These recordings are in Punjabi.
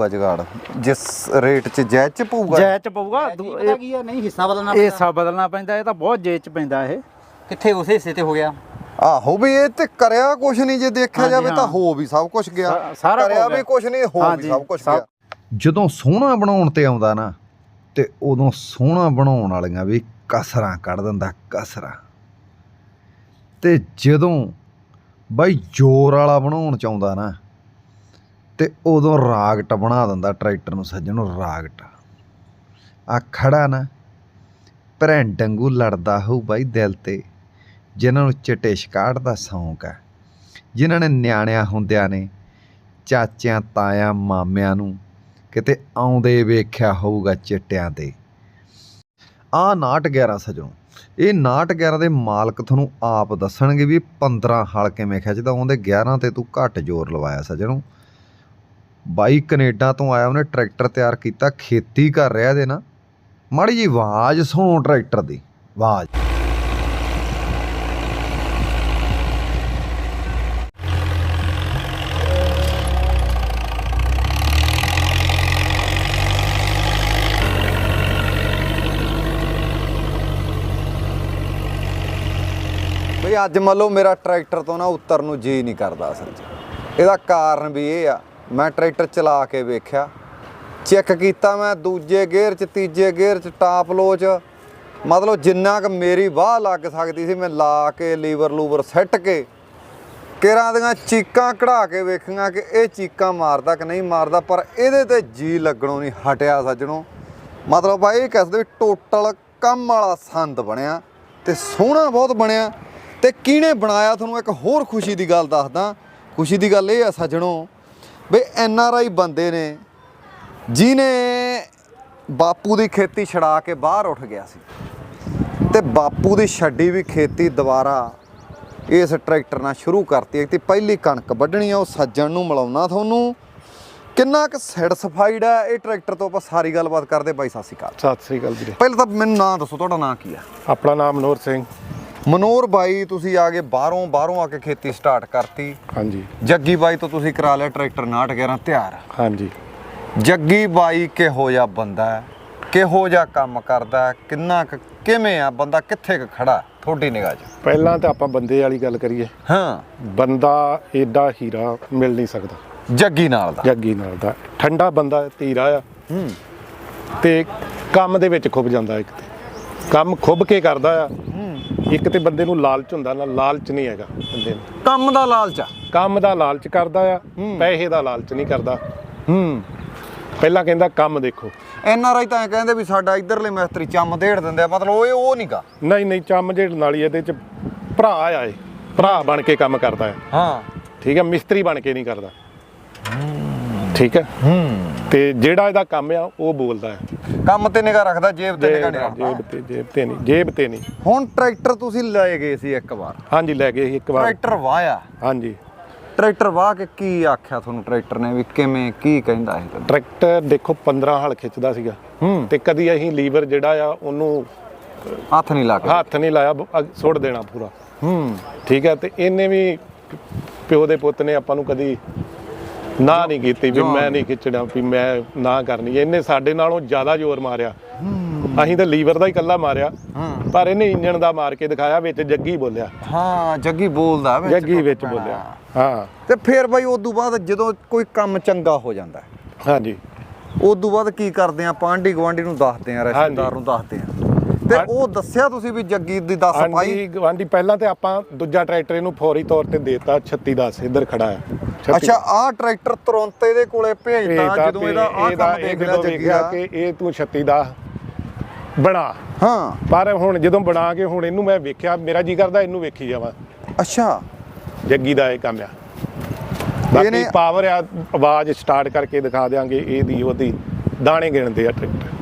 ਪਊਗਾ ਜਗਾੜ? ਜਿਸ ਰੇਟ 'ਚ ਜਾਇਜ਼ 'ਚ ਪਊਗਾ? ਜੈ ਚ ਪਊਗਾ ਦੂ- ਪਤਾ ਕੀ ਆ? ਨਹੀਂ ਹਿੱਸਾ ਬਦਲਣਾ ਇਹ ਪੈਂਦਾ। ਹਿੱਸਾ ਬਦਲਣਾ ਪੈਂਦਾ ਇਹ ਤਾਂ ਬਹੁਤ ਜੇਚ ਪੈਂਦਾ ਇਹ। ਕਿੱਥੇ ਉਸੇ ਹਿੱਸੇ ਤੇ ਹੋ ਗਿਆ। ਆਹੋ ਵੀ ਇਹ ਤੇ ਕਰਿਆ ਕੁਛ ਨਹੀਂ ਜੇ ਦੇਖਿਆ ਹਾਂਜੀ, ਜਾਵੇ ਤਾਂ ਹਾਂ। ਹੋ ਵੀ ਸਭ ਕੁਝ ਗਿਆ। ਸਾ- ਸਾਰਾ ਕਰਿਆ ਹੋ ਵੀ ਗਿਆ। ਕੁਛ ਨਹੀਂ ਹੋ ਵੀ ਹਾਂਜੀ, ਸਭ ਕੁਝ ਸਭ- ਗਿਆ। ਜਦੋਂ ਸੋਹਣਾ ਬਣਾਉਣ ਤੇ ਆਉਂਦਾ ਨਾ ਤੇ ਉਦੋਂ ਸੋਹਣਾ ਬਣਾਉਣ ਵਾਲੀਆਂ ਵੀ ਕਸਰਾਂ ਕੱਢ ਦਿੰਦਾ ਕਸਰਾਂ। ਤੇ ਜਦੋਂ ਬਾਈ ਜ਼ੋਰ ਵਾਲਾ ਬਣਾਉਣ ਚ ਆਉਂਦਾ ਨਾ ਤੇ ਉਦੋਂ ਰਾਗਟ ਬਣਾ ਦਿੰਦਾ ਟਰੈਕਟਰ ਨੂੰ ਸੱਜਣੋਂ ਰਾਗਟ। ਆ ਖੜਾ ਨਾ, ਭੈਣ ਡੰਗੂ ਲੜਦਾ ਹੋਊ ਬਾਈ ਦਿਲ ਤੇ, ਜਿਨ੍ਹਾਂ ਨੂੰ ਚਿੱਟੇ ਸ਼ਕਾਟ ਦਾ ਸ਼ੌਂਕ ਹੈ। ਜਿਨ੍ਹਾਂ ਨੇ ਨਿਆਣਿਆਂ ਹੁੰਦਿਆਂ ਨੇ, ਚਾਚਿਆਂ, ਤਾਇਆਂ, ਮਾਮਿਆਂ ਨੂੰ ਕਿਤੇ ਆਉਂਦੇ ਵੇਖਿਆ ਹੋਊਗਾ ਚਿੱਟਿਆਂ ਤੇ। ਆ ਨਾਟ 11 ਸਜਣੋ, ਇਹ ਨਾਟ 11 ਦੇ ਮਾਲਕ ਤੁਹਾਨੂੰ ਆਪ ਦੱਸਣਗੇ ਵੀ 15 ਹਲ ਕਿਵੇਂ ਖਿੱਚਦਾ, ਉਹਦੇ 11 ਤੇ ਤੂੰ ਘੱਟ ਜ਼ੋਰ ਲਵਾਇਆ ਸਜਣੋ। ਬਾਈ ਕੈਨੇਡਾ ਤੋਂ ਆਇਆ, ਉਹਨੇ ਟਰੈਕਟਰ ਤਿਆਰ ਕੀਤਾ, ਖੇਤੀ ਕਰ ਰਿਹਾ ਇਹਦੇ ਨਾਲ। ਮਾੜੀ ਜੀ ਆਵਾਜ਼ ਸੁਣੋ ਟਰੈਕਟਰ ਦੀ, ਆਵਾਜ਼। ਬਈ ਅੱਜ ਮੰਨ ਲਓ ਮੇਰਾ ਟਰੈਕਟਰ ਤੋਂ ਨਾ ਉੱਤਰ ਨੂੰ ਜੀ ਨਹੀਂ ਕਰਦਾ ਅਸਲ 'ਚ ਇਹਦਾ ਕਾਰਨ ਵੀ ਇਹ ਆ ਮੈਂ ਟਰੈਕਟਰ ਚਲਾ ਕੇ ਵੇਖਿਆ। ਚੈੱਕ ਕੀਤਾ ਮੈਂ ਦੂਜੇ ਗੇਅਰ 'ਚ, ਤੀਜੇ ਗੇਅਰ 'ਚ ਟਾਪ ਲੋ 'ਚ। ਮਤਲਬ ਜਿੰਨਾ ਕੁ ਮੇਰੀ ਵਾਹ ਲੱਗ ਸਕਦੀ ਸੀ, ਮੈਂ ਲਾ ਕੇ, ਲੀਵਰ ਲੂਵਰ ਸੈੱਟ ਕੇ, ਕਿਰਾਂ ਦੀਆਂ ਚੀਕਾਂ ਕਢਾ ਕੇ ਵੇਖੀਆਂ ਕਿ ਇਹ ਚੀਕਾਂ ਮਾਰਦਾ ਕਿ ਨਹੀਂ ਮਾਰਦਾ, ਪਰ ਇਹਦੇ ਤੇ ਜੀ ਲੱਗਣੋਂ ਨਹੀਂ ਹਟਿਆ ਸੱਜਣੋ। ਮਤਲਬ ਭਾਈ ਇਹ ਕਹਿੰਦੇ ਵੀ ਟੋਟਲ ਕੰਮ ਵਾਲਾ ਸੰਦ ਬਣਿਆ ਤੇ ਸੋਹਣਾ ਬਹੁਤ ਬਣਿਆ। ਤੇ ਕਿਹਨੇ ਬਣਾਇਆ, ਤੁਹਾਨੂੰ ਇੱਕ ਹੋਰ ਖੁਸ਼ੀ ਦੀ ਗੱਲ ਦੱਸਦਾ। ਖੁਸ਼ੀ ਦੀ ਗੱਲ ਇਹ ਆ ਸੱਜਣੋਂ ਵੀ ਐਨ ਆਰ ਆਈ ਬੰਦੇ ਨੇ ਜਿਨੇ ਬਾਪੂ ਦੀ ਖੇਤੀ ਛੜਾ ਕੇ ਬਾਹਰ ਉੱਠ ਗਿਆ ਸੀ। ਤੇ ਬਾਪੂ ਦੀ ਛੱਡੀ ਵੀ ਖੇਤੀ ਦੁਬਾਰਾ ਇਸ ਟਰੈਕਟਰ ਨਾਲ ਸ਼ੁਰੂ ਕਰਤੀ ਤੇ ਪਹਿਲੀ ਕਣਕ ਵੱਢਣੀ ਆ ਉਹ ਸੱਜਣ ਨੂੰ ਮਿਲਾਉਣਾ ਤੁਹਾਨੂੰ। ਕਿੰਨਾ ਕੁ ਸੈਟੀਸਫਾਈਡ ਹੈ ਇਹ ਟਰੈਕਟਰ ਤੋਂ ਆਪਾਂ ਸਾਰੀ ਗੱਲਬਾਤ ਕਰਦੇ ਬਾਈ ਸਤਿ ਸ਼੍ਰੀ ਅਕਾਲ। ਸਤਿ ਸ੍ਰੀ ਅਕਾਲ ਵੀਰੇ। ਪਹਿਲਾਂ ਤਾਂ ਮੈਨੂੰ ਨਾਂ ਦੱਸੋ ਤੁਹਾਡਾ ਨਾਂ ਕੀ ਆ? ਆਪਣਾ ਨਾਮ ਮਨੋਹਰ ਸਿੰਘ। ਮਨੋਰ ਬਾਈ ਤੁਸੀਂ ਆ ਕੇ ਬਾਹਰੋਂ ਬਾਹਰੋਂ ਆ ਕੇ ਖੇਤੀ ਸਟਾਰਟ ਕਰਤੀ। ਹਾਂਜੀ। ਜੱਗੀ ਬਾਈ ਤੋਂ ਤੁਸੀਂ ਕਰਾ ਲਿਆ ਟਰੈਕਟਰ 6911 ਤਿਆਰ। ਹਾਂਜੀ। ਜੱਗੀ ਬਾਈ ਕਿਹੋ ਜਿਹਾ ਬੰਦਾ ਹੈ? ਕਿਹੋ ਜਿਹਾ ਕੰਮ ਕਰਦਾ ਕਿੰਨਾ ਕਿਵੇਂ ਆ? ਬੰਦਾ ਕਿੱਥੇ ਕੁ ਖੜਾ ਤੁਹਾਡੀ ਨਿਗਾਹ 'ਚ। ਪਹਿਲਾਂ ਤਾਂ ਆਪਾਂ ਬੰਦੇ ਵਾਲੀ ਗੱਲ ਕਰੀਏ। ਹਾਂ। ਬੰਦਾ ਏਡਾ ਹੀਰਾ ਮਿਲ ਨਹੀਂ ਸਕਦਾ। ਜੱਗੀ ਨਾਲ ਦਾ। ਜੱਗੀ ਨਾਲ ਦਾ। ਠੰਡਾ ਬੰਦਾ ਧੀਰਾ ਆ। ਹੂੰ। ਤੇ ਕੰਮ ਦੇ ਵਿੱਚ ਖੁੱਭ ਜਾਂਦਾ ਇੱਕ ਤੇ। ਕੰਮ ਖੁੱਭ ਕੇ ਕਰਦਾ ਆ। ਇੱਕ ਤੇ ਬੰਦੇ ਨੂੰ ਲਾਲਚ ਹੁੰਦਾ ਨਾ ਲਾਲਚ ਨਹੀਂ ਹੈਗਾ ਬੰਦੇ ਨੂੰ। ਕੰਮ ਦਾ ਲਾਲਚ ਆ। ਕੰਮ ਦਾ ਲਾਲਚ ਕਰਦਾ ਆ ਪੈਸੇ ਦਾ ਲਾਲਚ ਨਹੀਂ ਕਰਦਾ। ਹੂੰ। ਪਹਿਲਾਂ ਕਹਿੰਦਾ ਕੰਮ ਦੇਖੋ। ਐਨ ਆਰ ਆਈ ਤਾਂ ਐਂ ਕਹਿੰਦੇ ਵੀ ਸਾਡਾ ਇਧਰਲੇ ਮਿਸਤਰੀ ਚੰਮ ਦੇੜ ਦਿੰਦੇ ਆ ਮਤਲਬ ਉਹ ਉਹ ਨਹੀਂਗਾ ਨਹੀਂ ਨਹੀਂ ਚੰਮ ਜਿਹੜਾ ਨਾਲ ਹੀ ਇਹਦੇ ਚ ਭਰਾ ਆ ਇਹ। ਭਰਾ ਬਣ ਕੇ ਕੰਮ ਕਰਦਾ ਆ। ਹਾਂ। ਠੀਕ ਹੈ ਮਿਸਤਰੀ ਬਣ ਕੇ ਨਹੀਂ ਕਰਦਾ। ਠੀਕ ਹੈ? ਹੂੰ। ਤੇ ਜਿਹੜਾ ਇਹਦਾ ਕੰਮ ਆ ਉਹ ਬੋਲਦਾ ਹੈ। ਕੰਮ ਤੇ ਨਿਗਾ ਰੱਖਦਾ ਜੇਬ ਤੇ ਨਿਗਾ ਨਹੀਂ ਜੇਬ ਤੇ ਜੇਬ ਤੇ ਨਹੀਂ ਜੇਬ ਤੇ ਨਹੀਂ। ਹੁਣ ਟਰੈਕਟਰ ਤੁਸੀਂ ਲੈ ਗਏ ਸੀ ਇੱਕ ਵਾਰ। ਹਾਂਜੀ ਲੈ ਗਏ ਸੀ ਇੱਕ ਵਾਰ। ਟਰੈਕਟਰ ਵਾਇਆ। ਹਾਂਜੀ। ਟਰੈਕਟਰ ਵਾਹ ਕੇ ਕੀ ਆਖਿਆ ਤੁਹਾਨੂੰ ਟਰੈਕਟਰ ਨੇ ਵੀ ਕਿਵੇਂ ਕੀ ਕਹਿੰਦਾ ਇਹ ਟਰੈਕਟਰ ਦੇਖੋ 15 ਹਲ ਖਿੱਚਦਾ ਸੀਗਾ। ਤੇ ਕਦੀ ਅਸੀਂ ਲੀਵਰ ਜਿਹੜਾ ਆ ਉਹਨੂੰ ਹੱਥ ਨਹੀਂ ਲਾ ਕੇ ਹੱਥ ਨਹੀਂ ਲਾਇਆ ਸੁੱਟ ਦੇਣਾ ਪੂਰਾ। ਹੂੰ। ਠੀਕ ਹੈ? ਤੇ ਇਹਨੇ ਵੀ ਪਿਓ ਦੇ ਪੁੱਤ ਨੇ ਆਪਾਂ ਨੂੰ ਕਦੀ ਨਾ ਨਹੀਂ ਕੀਤੀ ਵੀ ਮੈਂ ਨਹੀਂ। ਖਿੱਚਣਾ ਵੀ ਮੈਂ ਨਾ ਕਰਨੀ। ਇਹਨੇ ਸਾਡੇ ਨਾਲੋਂ ਜ਼ਿਆਦਾ ਜ਼ੋਰ ਮਾਰਿਆ। ਅਸੀਂ ਤਾਂ ਲੀਵਰ ਦਾ ਹੀ ਇਕੱਲਾ ਮਾਰਿਆ। ਪਰ ਇਹਨੇ ਇੰਜਣ ਦਾ ਮਾਰ ਕੇ ਦਿਖਾਇਆ ਵਿੱਚ ਜੱਗੀ ਬੋਲਿਆ। ਹਾਂ ਜੱਗੀ ਬੋਲਦਾ ਵਿੱਚ ਜੱਗੀ ਵਿੱਚ। ਬੋਲਿਆ। ਹਾਂ। ਤੇ ਫਿਰ ਬਾਈ ਉਦੋਂ ਬਾਅਦ ਜਦੋਂ ਕੋਈ ਕੰਮ ਚੰਗਾ ਹੋ ਜਾਂਦਾ। ਹਾਂਜੀ। ਉਦੋਂ ਬਾਅਦ ਕੀ ਕਰਦੇ ਆ ਪਾਂਡੀ ਗਵਾਂਡੀ ਨੂੰ ਦੱਸਦੇ ਆ ਰਿਸ਼ਤੇਦਾਰ ਨੂੰ ਦੱਸਦੇ ਆ ਤੇ ਉਹ ਦੱਸਿਆ ਤੁਸੀਂ ਵੀ ਜੱਗੀ ਦੀ ਦੱਸ ਪਾਈ? ਹਾਂਜੀ ਗਵਾਂਢੀ ਪਹਿਲਾਂ ਤੇ ਆਪਾਂ ਦੂਜਾ ਟਰੈਕਟਰ ਇਹਨੂੰ ਫੌਰੀ ਤੌਰ ਤੇ ਦੇਤਾ 36 10 ਇੱਧਰ ਖੜਾ ਆ 36 ਅੱਛਾ ਆਹ ਟਰੈਕਟਰ ਤੁਰੰਤ ਇਹਦੇ ਕੋਲੇ ਭੇਜਤਾ ਜਦੋਂ ਇਹਦਾ ਆਹ ਕੰਮ ਦੇਖ ਲਿਆ ਜਦੋਂ ਜੱਗੀ ਵੇਖਿਆ ਦਾ। ਕਿ ਇਹ ਤੂੰ 36 ਦਾ ਬਣਾ। ਹਾਂ। ਪਰ ਹੁਣ ਜਦੋਂ ਬਣਾ ਕੇ ਹੁਣ ਇਹਨੂੰ ਮੈਂ ਵੇਖਿਆ ਮੇਰਾ ਜੀ ਕਰਦਾ ਇਹਨੂੰ ਵੇਖੀ ਜਾਵਾਂ। ਅੱਛਾ। ਜੱਗੀ ਦਾ ਇਹ ਕੰਮ ਆ। ਬਾਕੀ ਪਾਵਰ ਆ ਆਵਾਜ਼ ਸਟਾਰਟ ਕਰਕੇ ਦਿਖਾ ਦਿਆਂਗੇ ਇਹਦੀ ਉਹਦੀ ਦਾਣੇ ਗਿਣਦੇ ਆ ਟਰੈਕਟਰ।